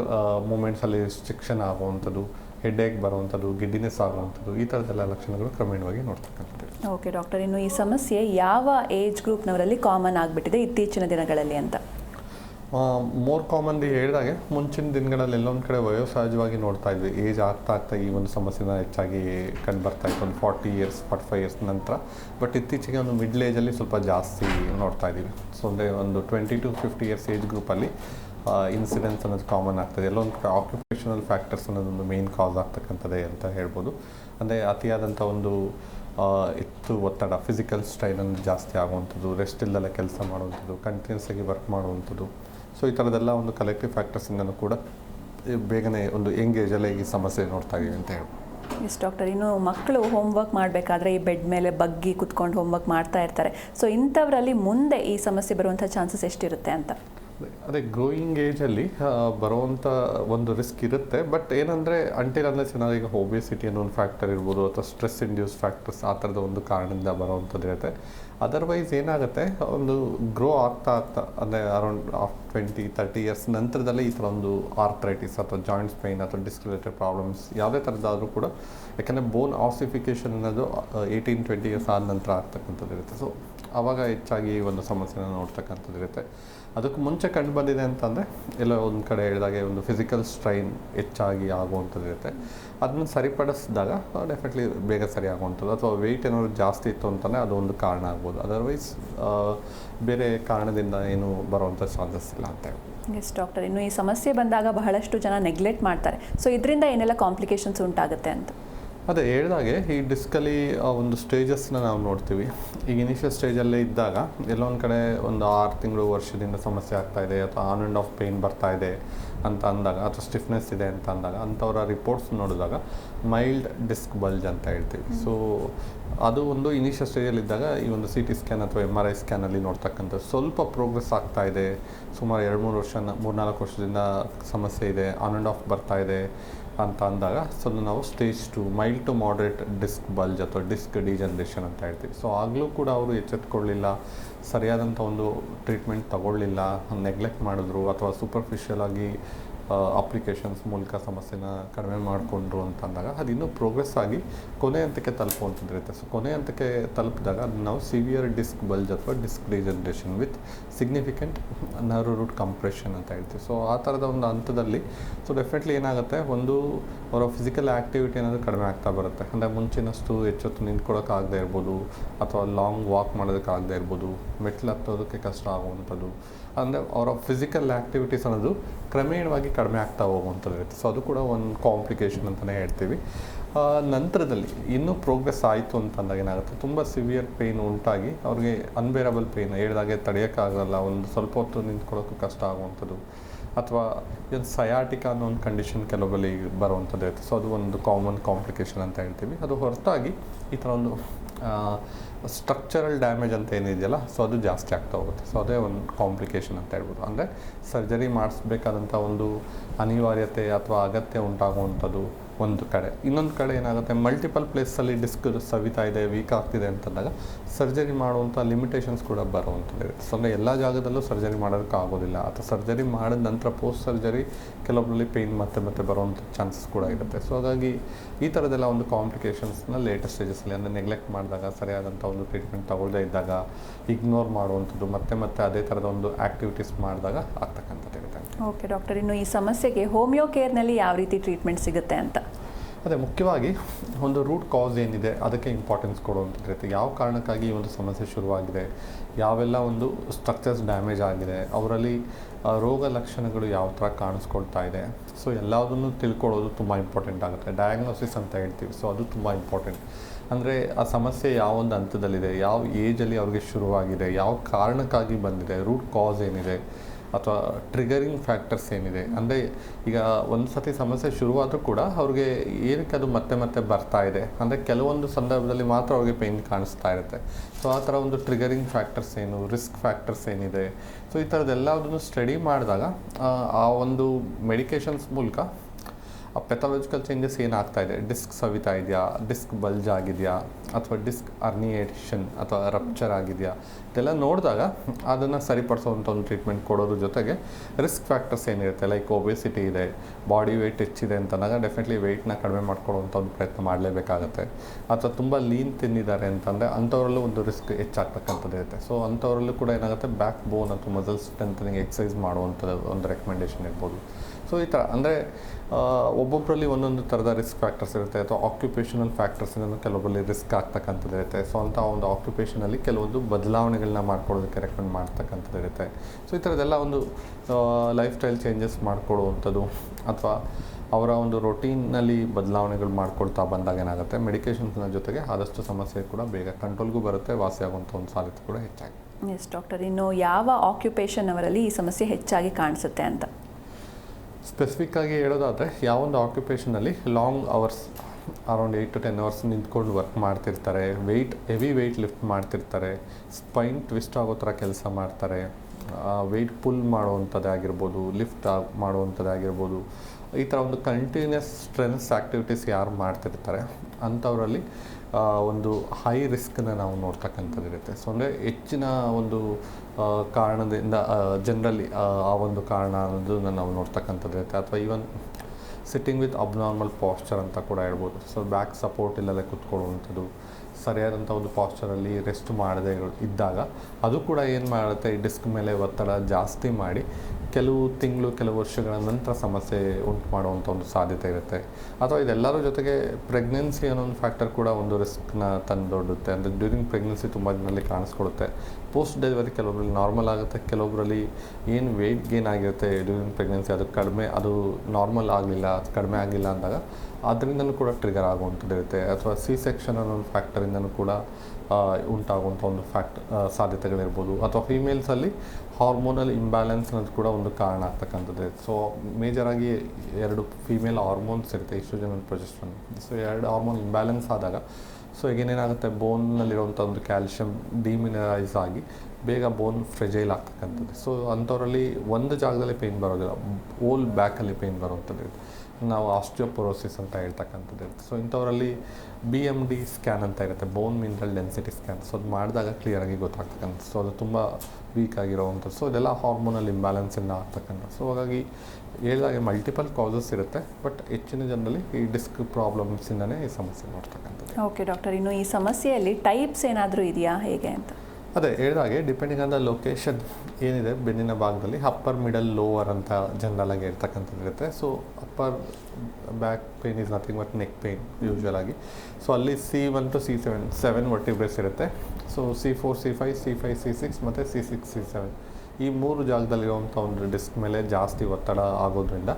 ಮೂಮೆಂಟ್ಸಲ್ಲಿ ರಿಸ್ಟ್ರಿಕ್ಷನ್ ಆಗುವಂಥದ್ದು ಹೆಡ್ಡೇಕ್ ಬರುವಂಥದ್ದು ಗಿಡ್ಡಿನೆಸ್ ಆಗುವಂಥದ್ದು, ಈ ಥರದ್ದೆಲ್ಲ ಲಕ್ಷಣಗಳು ಕ್ರಮೇಣವಾಗಿ ನೋಡ್ತಕ್ಕಂಥದ್ದು. ಓಕೆ ಡಾಕ್ಟರ್ ಇನ್ನು ಈ ಸಮಸ್ಯೆ ಯಾವ ಏಜ್ ಗ್ರೂಪ್ನವರಲ್ಲಿ ಕಾಮನ್ ಆಗಿಬಿಟ್ಟಿದೆ ಇತ್ತೀಚಿನ ದಿನಗಳಲ್ಲಿ ಅಂತ? ಮೋರ್ ಕಾಮನ್ಲಿ ಹೇಳಿದಾಗೆ ಮುಂಚಿನ ದಿನಗಳಲ್ಲಿ ಎಲ್ಲೊಂದು ಕಡೆ ವಯೋಸಹಜವಾಗಿ ನೋಡ್ತಾ ಇದ್ವಿ. ಏಜ್ ಆಗ್ತಾ ಆಗ್ತಾ ಈ ಒಂದು ಸಮಸ್ಯೆನ ಹೆಚ್ಚಾಗಿ ಕಂಡು ಬರ್ತಾ ಇತ್ತು. ಒಂದು forty years forty five years ನಂತರ. ಬಟ್ ಇತ್ತೀಚೆಗೆ ಒಂದು ಮಿಡ್ಲ್ ಏಜಲ್ಲಿ ಸ್ವಲ್ಪ ಜಾಸ್ತಿ ನೋಡ್ತಾ ಇದ್ದೀವಿ. ಸೊ ಅಂದರೆ ಒಂದು twenty to fifty years age ಗ್ರೂಪಲ್ಲಿ ಇನ್ಸಿಡೆನ್ಸ್ ಅನ್ನೋದು ಕಾಮನ್ ಆಗ್ತದೆ. ಎಲ್ಲೊಂದು ಕಡೆ ಆಕ್ಯುಪೇಷನಲ್ ಫ್ಯಾಕ್ಟರ್ಸ್ ಅನ್ನೋದೊಂದು ಮೇನ್ ಕಾಸ್ ಆಗ್ತಕ್ಕಂಥದ್ದೇ ಅಂತ ಹೇಳ್ಬೋದು. ಅಂದರೆ ಅತಿಯಾದಂಥ ಒಂದು ಎತ್ತು, ಒತ್ತಡ ಫಿಸಿಕಲ್ ಸ್ಟ್ರೈನ್ ಜಾಸ್ತಿ ಆಗುವಂಥದ್ದು ರೆಸ್ಟ್ ಇಲ್ಲದೆ ಕೆಲಸ ಮಾಡುವಂಥದ್ದು ಕಂಟಿನ್ಯೂಸ್ ಆಗಿ ವರ್ಕ್ ಮಾಡುವಂಥದ್ದು. ಸೊ ಈ ಥರದ್ದೆಲ್ಲ ಒಂದು ಕಲೆಕ್ಟಿವ್ ಫ್ಯಾಕ್ಟರ್ಸಿಂದನೂ ಕೂಡ ಬೇಗನೆ ಒಂದು ಏಜಲ್ಲೇ ಈ ಸಮಸ್ಯೆ ನೋಡ್ತಾ ಇದೀವಿ ಅಂತ ಹೇಳಿ ಎಸ್ ಡಾಕ್ಟರ್ ಇನ್ನು ಮಕ್ಕಳು ಹೋಮ್ವರ್ಕ್ ಮಾಡಬೇಕಾದ್ರೆ ಈ ಬೆಡ್ ಮೇಲೆ ಬಗ್ಗಿ ಕುತ್ಕೊಂಡು ಹೋಮ್ವರ್ಕ್ ಮಾಡ್ತಾ ಇರ್ತಾರೆ. ಸೊ ಇಂಥವರಲ್ಲಿ ಮುಂದೆ ಈ ಸಮಸ್ಯೆ ಬರುವಂಥ ಚಾನ್ಸಸ್ ಎಷ್ಟಿರುತ್ತೆ ಅಂತ? ಅದೇ ಗ್ರೋಯಿಂಗ್ ಏಜಲ್ಲಿ ಬರುವಂಥ ಒಂದು ರಿಸ್ಕ್ ಇರುತ್ತೆ. ಬಟ್ ಏನಂದರೆ ಅಂಟಿಲ್ ಅಂದರೆ ಚೆನ್ನಾಗಿ ಈಗ ಒಬೇಸಿಟಿ ಅನ್ನೋ ಒಂದು ಫ್ಯಾಕ್ಟರ್ ಇರ್ಬೋದು, ಅಥವಾ ಸ್ಟ್ರೆಸ್ ಇಂಡ್ಯೂಸ್ ಫ್ಯಾಕ್ಟರ್ಸ್ ಆ ಥರದ ಒಂದು ಕಾರಣದಿಂದ ಬರೋವಂಥದ್ದು ಇರುತ್ತೆ. ಅದರ್ವೈಸ್ ಏನಾಗುತ್ತೆ, ಒಂದು ಗ್ರೋ ಆಗ್ತಾ ಆಗ್ತಾ, ಅಂದರೆ around of twenty thirty years ನಂತರದಲ್ಲೇ ಈ ಥರ ಒಂದು ಆರ್ಥರೈಟಿಸ್ ಅಥವಾ ಜಾಯಿಂಟ್ಸ್ ಪೈನ್ ಅಥವಾ ಡಿಸ್ಕ್ ರಿಲೇಟೆಡ್ ಪ್ರಾಬ್ಲಮ್ಸ್ ಯಾವುದೇ ಥರದ್ದಾದರೂ ಕೂಡ, ಯಾಕೆಂದರೆ ಬೋನ್ ಆಸಿಫಿಕೇಷನ್ ಅನ್ನೋದು ಏಯ್ಟೀನ್ ಟ್ವೆಂಟಿ ಇಯರ್ಸ್ ಆದ ನಂತರ ಆಗ್ತಕ್ಕಂಥದ್ದು ಇರುತ್ತೆ. ಸೊ ಆವಾಗ ಹೆಚ್ಚಾಗಿ ಈ ಒಂದು ಸಮಸ್ಯೆನ ನೋಡ್ತಕ್ಕಂಥದ್ದು ಇರುತ್ತೆ. ಅದಕ್ಕೆ ಮುಂಚೆ ಕಂಡು ಬಂದಿದೆ ಅಂತಂದರೆ, ಎಲ್ಲ ಒಂದು ಕಡೆ ಹೇಳಿದಾಗೆ ಒಂದು ಫಿಸಿಕಲ್ ಸ್ಟ್ರೈನ್ ಹೆಚ್ಚಾಗಿ ಆಗುವಂಥದ್ದು ಇರುತ್ತೆ. ಅದನ್ನು ಸರಿಪಡಿಸಿದಾಗ ಡೆಫಿನೆಟ್ಲಿ ಬೇಗ ಸರಿ ಆಗುವಂಥದ್ದು ಅಥವಾ ವೆಯ್ಟ್ ಏನಾದ್ರು ಜಾಸ್ತಿ ಇತ್ತು ಅಂತಲೇ ಅದು ಒಂದು ಕಾರಣ ಆಗ್ಬೋದು. ಅದರ್ವೈಸ್ ಬೇರೆ ಕಾರಣದಿಂದ ಏನು ಬರುವಂಥ ಚಾನ್ಸಸ್ ಇಲ್ಲ ಅಂತ ಹೇಳ್ಬೋದು. ಎಸ್ ಡಾಕ್ಟರ್ ಇನ್ನು ಈ ಸಮಸ್ಯೆ ಬಂದಾಗ ಬಹಳಷ್ಟು ಜನ ನೆಗ್ಲೆಕ್ಟ್ ಮಾಡ್ತಾರೆ. ಸೊ ಇದರಿಂದ ಏನೆಲ್ಲ ಕಾಂಪ್ಲಿಕೇಶನ್ಸ್ ಉಂಟಾಗುತ್ತೆ ಅಂತ? ಅದೇ ಹೇಳಿದಾಗೆ ಈ ಡಿಸ್ಕಲ್ಲಿ ಆ ಒಂದು ಸ್ಟೇಜಸ್ನ ನಾವು ನೋಡ್ತೀವಿ. ಈಗ ಇನಿಷಿಯಲ್ ಸ್ಟೇಜಲ್ಲೇ ಇದ್ದಾಗ ಎಲ್ಲೊಂದು ಕಡೆ ಒಂದು ಆರು ತಿಂಗಳು ವರ್ಷದಿಂದ ಸಮಸ್ಯೆ ಆಗ್ತಾ ಇದೆ ಅಥವಾ ಆನ್ ಆ್ಯಂಡ್ ಆಫ್ ಪೇಯ್ನ್ ಬರ್ತಾ ಇದೆ ಅಂತ ಅಂದಾಗ ಅಥವಾ ಸ್ಟಿಫ್ನೆಸ್ ಇದೆ ಅಂತ ಅಂದಾಗ ಅಂಥವರ ರಿಪೋರ್ಟ್ಸ್ ನೋಡಿದಾಗ ಮೈಲ್ಡ್ ಡಿಸ್ಕ್ ಬಲ್ಜ್ ಅಂತ ಹೇಳ್ತೀವಿ. ಸೊ ಅದು ಒಂದು ಇನಿಷಿಯಲ್ ಸ್ಟೇಜಲ್ಲಿ ಇದ್ದಾಗ ಈ ಒಂದು ಸಿ ಟಿ ಸ್ಕ್ಯಾನ್ ಅಥವಾ ಎಂ ಆರ್ ಐ ಸ್ಕ್ಯಾನಲ್ಲಿ ನೋಡ್ತಕ್ಕಂಥ ಸ್ವಲ್ಪ ಪ್ರೋಗ್ರೆಸ್ ಆಗ್ತಾ ಇದೆ. ಸುಮಾರು ಎರಡು ಮೂರು ವರ್ಷ ಮೂರ್ನಾಲ್ಕು ವರ್ಷದಿಂದ ಸಮಸ್ಯೆ ಇದೆ ಆನ್ ಆ್ಯಂಡ್ ಆಫ್ ಬರ್ತಾ ಇದೆ. ಅಂತ ಅಂದಾಗ ಸೊ ನಾವು stage two mild to moderate disc bulge ಅಥವಾ ಡಿಸ್ಕ್ ಡಿಜನ್ರೇಷನ್ ಅಂತ ಹೇಳ್ತೀವಿ. ಸೊ ಆಗಲೂ ಕೂಡ ಅವರು ಎಚ್ಚೆತ್ಕೊಳ್ಳಿಲ್ಲ, ಸರಿಯಾದಂಥ ಒಂದು ಟ್ರೀಟ್ಮೆಂಟ್ ತಗೊಳ್ಳಿಲ್ಲ ನೆಗ್ಲೆಕ್ಟ್ ಮಾಡಿದ್ರು, ಅಥವಾ ಸೂಪರ್ಫಿಷಿಯಲ್ ಆಗಿ ಅಪ್ಲಿಕೇಶನ್ಸ್ ಮೂಲಕ ಸಮಸ್ಯೆನ ಕಡಿಮೆ ಮಾಡಿಕೊಂಡ್ರು ಅಂತ ಅಂದಾಗ ಅದು ಇನ್ನೂ ಪ್ರೋಗ್ರೆಸ್ ಆಗಿ ಕೊನೆ ಹಂತಕ್ಕೆ ತಲುಪುವಂಥದ್ದು ಇರುತ್ತೆ. ಸೊ ಕೊನೆ ಹಂತಕ್ಕೆ ತಲುಪಿದಾಗ ನಾವು ಸಿವಿಯರ್ ಡಿಸ್ಕ್ ಬಲ್ಜ್ ಅಥವಾ disc degeneration with significant nerve root compression ಅಂತ ಹೇಳ್ತೀವಿ. ಸೊ ಆ ಥರದ ಒಂದು ಹಂತದಲ್ಲಿ ಸೊ ಡೆಫಿನೆಟ್ಲಿ ಏನಾಗುತ್ತೆ? ಒಂದು ಅವರ ಫಿಸಿಕಲ್ ಆ್ಯಕ್ಟಿವಿಟಿ ಅನ್ನೋದು ಕಡಿಮೆ ಆಗ್ತಾ ಬರುತ್ತೆ. ಅಂದರೆ ಮುಂಚಿನಷ್ಟು ಹೆಚ್ಚೊತ್ತು ನಿಂತ್ಕೊಳ್ಳೋಕ್ಕಾಗದೇ ಇರ್ಬೋದು, ಅಥವಾ ಲಾಂಗ್ ವಾಕ್ ಮಾಡೋದಕ್ಕಾಗದೇ ಇರ್ಬೋದು ಮೆಟ್ಲು ಹತ್ತೋದಕ್ಕೆ ಕಷ್ಟ ಆಗುವಂಥದ್ದು ಅಂದರೆ ಅವರ ಫಿಸಿಕಲ್ ಆ್ಯಕ್ಟಿವಿಟೀಸ್ ಅನ್ನೋದು ಕ್ರಮೇಣವಾಗಿ ಕಡಿಮೆ ಆಗ್ತಾ ಹೋಗುವಂಥದ್ದು ಇರುತ್ತೆ. ಸೊ ಅದು ಕೂಡ ಒಂದು ಕಾಂಪ್ಲಿಕೇಶನ್ ಅಂತಲೇ ಹೇಳ್ತೀವಿ. ನಂತರದಲ್ಲಿ ಇನ್ನೂ ಪ್ರೋಗ್ರೆಸ್ ಆಯಿತು ಅಂತಂದಾಗ ಏನಾಗುತ್ತೆ? ತುಂಬ ಸಿವಿಯರ್ ಪೇಯ್ನ್ ಉಂಟಾಗಿ ಅವ್ರಿಗೆ ಅನ್ಬೇರಬಲ್ ಪೇಯ್ನ್ ಹೇಳಿದಾಗೆ ತಡೆಯೋಕ್ಕಾಗಲ್ಲ, ಒಂದು ಸ್ವಲ್ಪ ಹೊತ್ತು ನಿಂತ್ಕೊಳ್ಳೋಕ್ಕೂ ಕಷ್ಟ ಆಗುವಂಥದ್ದು. ಅಥವಾ ಇದು ಸಯಾಟಿಕ ಅನ್ನೋ ಒಂದು ಕಂಡೀಷನ್ ಕೆಲವಲ್ಲಿ ಬರುವಂಥದ್ದು ಇರುತ್ತೆ. ಸೊ ಅದು ಒಂದು ಕಾಮನ್ ಕಾಂಪ್ಲಿಕೇಶನ್ ಅಂತ ಹೇಳ್ತೀವಿ. ಅದು ಹೊರತಾಗಿ ಈ ಥರ ಒಂದು ಸ್ಟ್ರಕ್ಚರಲ್ ಡ್ಯಾಮೇಜ್ ಅಂತ ಏನಿದೆಯಲ್ಲ ಸೊ ಅದು ಜಾಸ್ತಿ ಆಗ್ತಾ ಹೋಗುತ್ತೆ. ಸೊ ಅದೇ ಒಂದು ಕಾಂಪ್ಲಿಕೇಶನ್ ಅಂತ ಹೇಳ್ಬೋದು. ಅಂದರೆ ಸರ್ಜರಿ ಮಾಡಿಸ್ಬೇಕಾದಂಥ ಒಂದು ಅನಿವಾರ್ಯತೆ ಅಥವಾ ಅಗತ್ಯ ಉಂಟಾಗುವಂಥದ್ದು ಒಂದು ಕಡೆ. ಇನ್ನೊಂದು ಕಡೆ ಏನಾಗುತ್ತೆ ಮಲ್ಟಿಪಲ್ ಪ್ಲೇಸಲ್ಲಿ ಡಿಸ್ಕ್ ಸವಿತಾ ಇದೆ ವೀಕ್ ಆಗ್ತಿದೆ ಅಂತಂದಾಗ ಸರ್ಜರಿ ಮಾಡುವಂಥ ಲಿಮಿಟೇಷನ್ಸ್ ಕೂಡ ಬರುವಂಥದ್ದು ಸೊ ಅಂದರೆ ಎಲ್ಲ ಜಾಗದಲ್ಲೂ ಸರ್ಜರಿ ಮಾಡೋದಕ್ಕೆ ಆಗೋದಿಲ್ಲ. ಅಥವಾ ಸರ್ಜರಿ ಮಾಡಿದ ನಂತರ ಪೋಸ್ಟ್ ಸರ್ಜರಿ ಕೆಲವೊಬ್ಬರಲ್ಲಿ ಪೇಯ್ನ್ ಮತ್ತೆ ಮತ್ತೆ ಬರುವಂಥ ಚಾನ್ಸಸ್ ಕೂಡ ಇರುತ್ತೆ. ಸೊ ಹಾಗಾಗಿ ಈ ಥರದ್ದೆಲ್ಲ ಒಂದು ಕಾಂಪ್ಲಿಕೇಶನ್ಸ್ನ ಲೇಟೆಸ್ಟ್ ಸ್ಟೇಜಸ್ಸಲ್ಲಿ ಅಂದರೆ ನೆಗ್ಲೆಕ್ಟ್ ಮಾಡಿದಾಗ ಸರಿಯಾದಂಥ ಒಂದು ಟ್ರೀಟ್ಮೆಂಟ್ ತಗೊಳ್ಳದೇ ಇದ್ದಾಗ ಇಗ್ನೋರ್ ಮಾಡುವಂಥದ್ದು ಮತ್ತೆ ಮತ್ತೆ ಅದೇ ಥರದ ಒಂದು ಆ್ಯಕ್ಟಿವಿಟೀಸ್ ಮಾಡಿದಾಗ ಆಗ್ತಕ್ಕಂಥದ್ದು ಓಕೆ ಡಾಕ್ಟರ್ ಇನ್ನು ಈ ಸಮಸ್ಯೆಗೆ ಹೋಮಿಯೋ ಕೇರ್ನಲ್ಲಿ ಯಾವ ರೀತಿ ಟ್ರೀಟ್ಮೆಂಟ್ ಸಿಗುತ್ತೆ ಅಂತ? ಅದೇ ಮುಖ್ಯವಾಗಿ ಒಂದು ರೂಟ್ ಕಾಸ್ ಏನಿದೆ ಅದಕ್ಕೆ ಇಂಪಾರ್ಟೆನ್ಸ್ ಕೊಡುವಂಥದ್ದು ಯಾವ ಕಾರಣಕ್ಕಾಗಿ ಈ ಒಂದು ಸಮಸ್ಯೆ ಶುರುವಾಗಿದೆ? ಯಾವೆಲ್ಲ ಒಂದು ಸ್ಟ್ರಕ್ಚರ್ಸ್ ಡ್ಯಾಮೇಜ್ ಆಗಿದೆ? ಅವರಲ್ಲಿ ರೋಗ ಲಕ್ಷಣಗಳು ಯಾವ ಥರ ಕಾಣಿಸ್ಕೊಳ್ತಾ ಇದೆ? ಸೊ ಎಲ್ಲದನ್ನು ತಿಳ್ಕೊಳ್ಳೋದು ತುಂಬ ಇಂಪಾರ್ಟೆಂಟ್ ಆಗುತ್ತೆ. ಡಯಾಗ್ನೋಸಿಸ್ ಅಂತ ಹೇಳ್ತೀವಿ. ಸೊ ಅದು ತುಂಬ ಇಂಪಾರ್ಟೆಂಟ್ ಅಂದರೆ ಆ ಸಮಸ್ಯೆ ಯಾವ ಒಂದು ಹಂತದಲ್ಲಿದೆ? ಯಾವ ಏಜಲ್ಲಿ ಅವ್ರಿಗೆ ಶುರುವಾಗಿದೆ? ಯಾವ ಕಾರಣಕ್ಕಾಗಿ ಬಂದಿದೆ? ರೂಟ್ ಕಾಸ್ ಏನಿದೆ? ಅಥವಾ ಟ್ರಿಗರಿಂಗ್ ಫ್ಯಾಕ್ಟರ್ಸ್ ಏನಿದೆ? ಅಂದರೆ ಈಗ ಒಂದು ಸತಿ ಸಮಸ್ಯೆ ಶುರುವಾದರೂ ಕೂಡ ಅವ್ರಿಗೆ ಏನಕ್ಕೆ ಅದು ಮತ್ತೆ ಮತ್ತೆ ಬರ್ತಾ ಇದೆ? ಅಂದರೆ ಕೆಲವೊಂದು ಸಂದರ್ಭದಲ್ಲಿ ಮಾತ್ರ ಅವ್ರಿಗೆ ಪೇಯ್ನ್ ಕಾಣಿಸ್ತಾ ಇರುತ್ತೆ. ಸೊ ಆ ಥರ ಒಂದು ಟ್ರಿಗರಿಂಗ್ ಫ್ಯಾಕ್ಟರ್ಸ್ ಏನು ರಿಸ್ಕ್ ಫ್ಯಾಕ್ಟರ್ಸ್ ಏನಿದೆ? ಸೊ ಈ ಥರದ್ದೆಲ್ಲದನ್ನು ಸ್ಟಡಿ ಮಾಡಿದಾಗ ಆ, ಒಂದು ಮೆಡಿಕೇಷನ್ಸ್ ಮೂಲಕ ಆ ಪೆಥಾಲಜಿಕಲ್ ಚೇಂಜಸ್ ಏನಾಗ್ತಾ ಇದೆ? ಡಿಸ್ಕ್ ಸವಿತಾ ಇದೆಯಾ? ಡಿಸ್ಕ್ ಬಲ್ಜ್ ಆಗಿದೆಯಾ? ಅಥವಾ ಡಿಸ್ಕ್ ಅರ್ನಿಯೇಷನ್ ಅಥವಾ ರಪ್ಚರ್ ಆಗಿದೆಯಾ? ಇದೆಲ್ಲ ನೋಡಿದಾಗ ಅದನ್ನು ಸರಿಪಡಿಸೋವಂಥ ಒಂದು ಟ್ರೀಟ್ಮೆಂಟ್ ಕೊಡೋದ್ರ ಜೊತೆಗೆ ರಿಸ್ಕ್ ಫ್ಯಾಕ್ಟರ್ಸ್ ಏನಿರುತ್ತೆ? ಲೈಕ್ ಒಬೆಸಿಟಿ ಇದೆ ಬಾಡಿ ವೆಯ್ಟ್ ಹೆಚ್ಚಿದೆ ಅಂತಂದಾಗ ಡೆಫಿನೆಟ್ಲಿ ವೆಯ್ಟ್ನ ಕಡಿಮೆ ಮಾಡ್ಕೊಳ್ಳೋವಂಥ ಒಂದು ಪ್ರಯತ್ನ ಮಾಡಲೇಬೇಕಾಗುತ್ತೆ. ಅಥವಾ ತುಂಬ ಲೀನ್ ತಿಂದಿದ್ದಾರೆ ಅಂತಂದರೆ ಅಂಥವರಲ್ಲೂ ಒಂದು ರಿಸ್ಕ್ ಹೆಚ್ಚಾಗ್ತಕ್ಕಂಥದ್ದು ಇರುತ್ತೆ. ಸೊ ಅಂಥವರಲ್ಲೂ ಕೂಡ ಏನಾಗುತ್ತೆ? ಬ್ಯಾಕ್ ಬೋನ್ ಅಥವಾ ಮಸಲ್ ಸ್ಟ್ರೆಂಥನಿಂಗ್ ಎಕ್ಸಸೈಸ್ ಮಾಡುವಂಥದ್ದು ಒಂದು ರೆಕಮೆಂಡೇಷನ್ ಇರ್ಬೋದು. ಸೊ ಈ ಥರ, ಅಂದರೆ ಒಬ್ಬೊಬ್ಬರಲ್ಲಿ ಒಂದೊಂದು ಥರದ ರಿಸ್ಕ್ ಫ್ಯಾಕ್ಟರ್ಸ್ ಇರುತ್ತೆ. ಅಥವಾ ಆಕ್ಯುಪೇಷನಲ್ ಫ್ಯಾಕ್ಟರ್ಸಿಂದ ಕೆಲವೊಬ್ಬರಲ್ಲಿ ರಿಸ್ಕ್ ಆಗ್ತಕ್ಕಂಥದ್ದು ಇರುತ್ತೆ. ಸೊ ಅಂತ ಒಂದು ಆಕ್ಯುಪೇಷನಲ್ಲಿ ಕೆಲವೊಂದು ಬದಲಾವಣೆಗಳನ್ನ ಮಾಡ್ಕೊಳ್ಳೋದಕ್ಕೆ ರೆಕಮೆಂಡ್ ಮಾಡ್ತಕ್ಕಂಥದ್ದು ಇರುತ್ತೆ. ಸೊ ಈ ಥರದ್ದೆಲ್ಲ ಒಂದು ಲೈಫ್ ಸ್ಟೈಲ್ ಚೇಂಜಸ್ ಮಾಡ್ಕೊಳ್ಳುವಂಥದ್ದು ಅಥವಾ ಅವರ ಒಂದು ರೊಟೀನಲ್ಲಿ ಬದಲಾವಣೆಗಳು ಮಾಡ್ಕೊಳ್ತಾ ಬಂದಾಗ ಏನಾಗುತ್ತೆ? ಮೆಡಿಕೇಷನ್ಸ್ನ ಜೊತೆಗೆ ಆದಷ್ಟು ಸಮಸ್ಯೆ ಕೂಡ ಬೇಗ ಕಂಟ್ರೋಲ್ಗೂ ಬರುತ್ತೆ. ವಾಸಿಯಾಗುವಂಥ ಒಂದು ಸಾಧ್ಯತೆ ಕೂಡ ಹೆಚ್ಚಾಗಿ ಎಸ್ ಡಾಕ್ಟರ್ ಇನ್ನು ಯಾವ ಆಕ್ಯುಪೇಷನ್ ಅವರಲ್ಲಿ ಈ ಸಮಸ್ಯೆ ಹೆಚ್ಚಾಗಿ ಕಾಣಿಸುತ್ತೆ ಅಂತ? ಸ್ಪೆಸಿಫಿಕ್ ಆಗಿ ಹೇಳೋದಾದರೆ ಯಾವೊಂದು ಆಕ್ಯುಪೇಷನಲ್ಲಿ long hours around eight to ten hours ನಿಂತ್ಕೊಂಡು ವರ್ಕ್ ಮಾಡ್ತಿರ್ತಾರೆ ವೆಯ್ಟ್ ಹೆವಿ ವೆಯ್ಟ್ ಲಿಫ್ಟ್ ಮಾಡ್ತಿರ್ತಾರೆ ಸ್ಪೈನ್ ಟ್ವಿಸ್ಟ್ ಆಗೋ ಥರ ಕೆಲಸ ಮಾಡ್ತಾರೆ. ವೆಯ್ಟ್ ಪುಲ್ ಮಾಡುವಂಥದ್ದೇ ಆಗಿರ್ಬೋದು ಲಿಫ್ಟ್ ಮಾಡುವಂಥದ್ದೇ ಆಗಿರ್ಬೋದು, ಈ ಥರ ಒಂದು ಕಂಟಿನ್ಯೂಸ್ ಸ್ಟ್ರೆನ್ಸ್ ಆ್ಯಕ್ಟಿವಿಟೀಸ್ ಯಾರು ಮಾಡ್ತಿರ್ತಾರೆ ಅಂಥವರಲ್ಲಿ ಒಂದು ಹೈ ರಿಸ್ಕನ್ನ ನಾವು ನೋಡ್ತಕ್ಕಂಥದ್ದು ಇರುತ್ತೆ. ಸೊ ಅಂದರೆ ಹೆಚ್ಚಿನ ಒಂದು ಕಾರಣದಿಂದ ಜನರಲಿ ಆ ಒಂದು ಕಾರಣ ಅನ್ನೋದನ್ನ ನಾವು ನೋಡ್ತಕ್ಕಂಥದ್ದು ಇರುತ್ತೆ. ಅಥವಾ even sitting with abnormal posture ಅಂತ ಕೂಡ ಹೇಳ್ಬೋದು. ಸೊ ಬ್ಯಾಕ್ ಸಪೋರ್ಟ್ ಇಲ್ಲದೆ ಕುತ್ಕೊಳ್ಳುವಂಥದ್ದು ಸರಿಯಾದಂಥ ಒಂದು ಪಾಸ್ಚರಲ್ಲಿ ರೆಸ್ಟ್ ಮಾಡದೇ ಇದ್ದಾಗ ಅದು ಕೂಡ ಏನು ಮಾಡುತ್ತೆ? ಈ ಡಿಸ್ಕ್ ಮೇಲೆ ಒತ್ತಡ ಜಾಸ್ತಿ ಮಾಡಿ ಕೆಲವು ತಿಂಗಳು, ಕೆಲವು ವರ್ಷಗಳ ನಂತರ ಸಮಸ್ಯೆ ಉಂಟು ಮಾಡುವಂಥ ಒಂದು ಸಾಧ್ಯತೆ ಇರುತ್ತೆ. ಅಥವಾ ಇದೆಲ್ಲರ ಜೊತೆಗೆ ಪ್ರೆಗ್ನೆನ್ಸಿ ಅನ್ನೋ ಒಂದು ಫ್ಯಾಕ್ಟರ್ ಕೂಡ ಒಂದು ರಿಸ್ಕ್ನ ತಂದೊಡ್ಡುತ್ತೆ ಅಂದರೆ ಡ್ಯೂರಿಂಗ್ ಪ್ರೆಗ್ನೆನ್ಸಿ ತುಂಬ ಜನರಲ್ಲಿ ಕಾಣಿಸ್ಕೊಳ್ಳುತ್ತೆ ಪೋಸ್ಟ್ ಡೆಲಿವರಿ ಕೆಲವೊಬ್ಬರಲ್ಲಿ ನಾರ್ಮಲ್ ಆಗುತ್ತೆ ಕೆಲವೊಬ್ಬರಲ್ಲಿ ಏನು ವೆಯ್ಟ್ ಗೇನ್ ಆಗಿರುತ್ತೆ ಡ್ಯೂರಿಂಗ್ ಪ್ರೆಗ್ನೆನ್ಸಿ ಅದು ಕಡಿಮೆ, ಅದು ನಾರ್ಮಲ್ ಆಗಲಿಲ್ಲ ಕಡಿಮೆ ಆಗಿಲ್ಲ ಅಂದಾಗ ಅದರಿಂದನೂ ಕೂಡ ಟ್ರಿಗರ್ ಆಗುವಂಥದ್ದು ಇರುತ್ತೆ ಅಥವಾ ಸಿ ಸೆಕ್ಷನ್ ಅನ್ನೋ ಒಂದು ಫ್ಯಾಕ್ಟರಿಂದನೂ ಕೂಡ ಉಂಟಾಗುವಂಥ ಒಂದು ಫ್ಯಾಕ್ಟ್ ಸಾಧ್ಯತೆಗಳಿರ್ಬೋದು. ಅಥವಾ ಫೀಮೇಲ್ಸಲ್ಲಿ ಹಾರ್ಮೋನಲ್ ಇಂಬ್ಯಾಲೆನ್ಸ್ ಅನ್ನೋದು ಕೂಡ ಒಂದು ಕಾರಣ ಆಗ್ತಕ್ಕಂಥದ್ದು ಸೊ ಮೇಜರಾಗಿ ಎರಡು ಫೀಮೇಲ್ ಹಾರ್ಮೋನ್ಸ್ ಇರುತ್ತೆ ಇಷ್ಟು ಮತ್ತು ಪ್ರೊಜೆಸ್ಟ್ರಾನ್ ಸೊ ಎರಡು ಹಾರ್ಮೋನ್ ಇಂಬ್ಯಾಲೆನ್ಸ್ ಆದಾಗ ಸೊ ಈಗ ಏನೇನಾಗುತ್ತೆ ಬೋನ್ನಲ್ಲಿರುವಂಥ ಒಂದು ಕ್ಯಾಲ್ಶಿಯಂ ಡಿಮಿನರೈಸ್ ಆಗಿ ಬೇಗ ಬೋನ್ ಫ್ರೆಜೈಲ್ ಆಗ್ತಕ್ಕಂಥದ್ದು. ಸೊ ಅಂಥವರಲ್ಲಿ ಒಂದು ಜಾಗದಲ್ಲಿ ಪೇಯ್ನ್ ಬರೋದಿಲ್ಲ. ಓಲ್ ಬ್ಯಾಕಲ್ಲಿ ಪೇಯ್ನ್ ಬರುವಂಥದ್ದು ನಾವು ಆಸ್ಟಿಯೋಪೊರೋಸಿಸ್ ಅಂತ ಹೇಳ್ತಕ್ಕಂಥದ್ದು ಸೊ ಇಂಥವರಲ್ಲಿ ಬಿ ಎಂ ಡಿ ಸ್ಕ್ಯಾನ್ ಅಂತ ಇರುತ್ತೆ. Bone mineral density scan. So ಅದು ಮಾಡಿದಾಗ ಕ್ಲಿಯರಾಗಿ ಗೊತ್ತಾಗ್ತಕ್ಕಂಥ ಸೊ ಅದು ತುಂಬ ವೀಕ್ ಆಗಿರೋವಂಥದ್ದು. ಸೊ ಇದೆಲ್ಲ ಹಾರ್ಮೋನಲ್ ಇಂಬ್ಯಾಲೆನ್ಸಿಂದ ಆಗ್ತಕ್ಕಂಥ ಸೊ ಹಾಗಾಗಿ ಹೇಳಿದಾಗೆ ಮಲ್ಟಿಪಲ್ ಕಾಸಸ್ ಇರುತ್ತೆ ಬಟ್ ಹೆಚ್ಚಿನ ಜನರಲ್ಲಿ ಈ ಡಿಸ್ಕ್ ಪ್ರಾಬ್ಲಮ್ಸಿಂದನೇ ಈ ಸಮಸ್ಯೆ ನೋಡ್ತಕ್ಕಂಥದ್ದು. ಓಕೆ ಡಾಕ್ಟರ್ ಇನ್ನು ಈ ಸಮಸ್ಯೆಯಲ್ಲಿ ಟೈಪ್ಸ್ ಏನಾದರೂ ಇದೆಯಾ? ಹೇಗೆ ಅಂತ? ಅದೇ ಹೇಳಿದಾಗೆ ಡಿಪೆಂಡಿಂಗ್ ಆನ್ ದ ಲೊಕೇಶನ್ ಏನಿದೆ ಬೆನ್ನಿನ ಭಾಗದಲ್ಲಿ ಅಪ್ಪರ್ ಮಿಡಲ್ ಲೋವರ್ ಅಂತ ಜನರಲ್ ಆಗಿ ಇರ್ತಕ್ಕಂಥದ್ದು ಇರುತ್ತೆ. So upper back pain is nothing but neck pain usually ಆಗಿ. ಸೊ ಅಲ್ಲಿ C one to C seven seven vertebrae ಇರುತ್ತೆ. So C four C five C five C six ಮತ್ತು C six C seven ಈ ಮೂರು ಜಾಗದಲ್ಲಿರುವಂಥ ಒಂದು disc ಮೇಲೆ ಜಾಸ್ತಿ ಒತ್ತಡ ಆಗೋದ್ರಿಂದ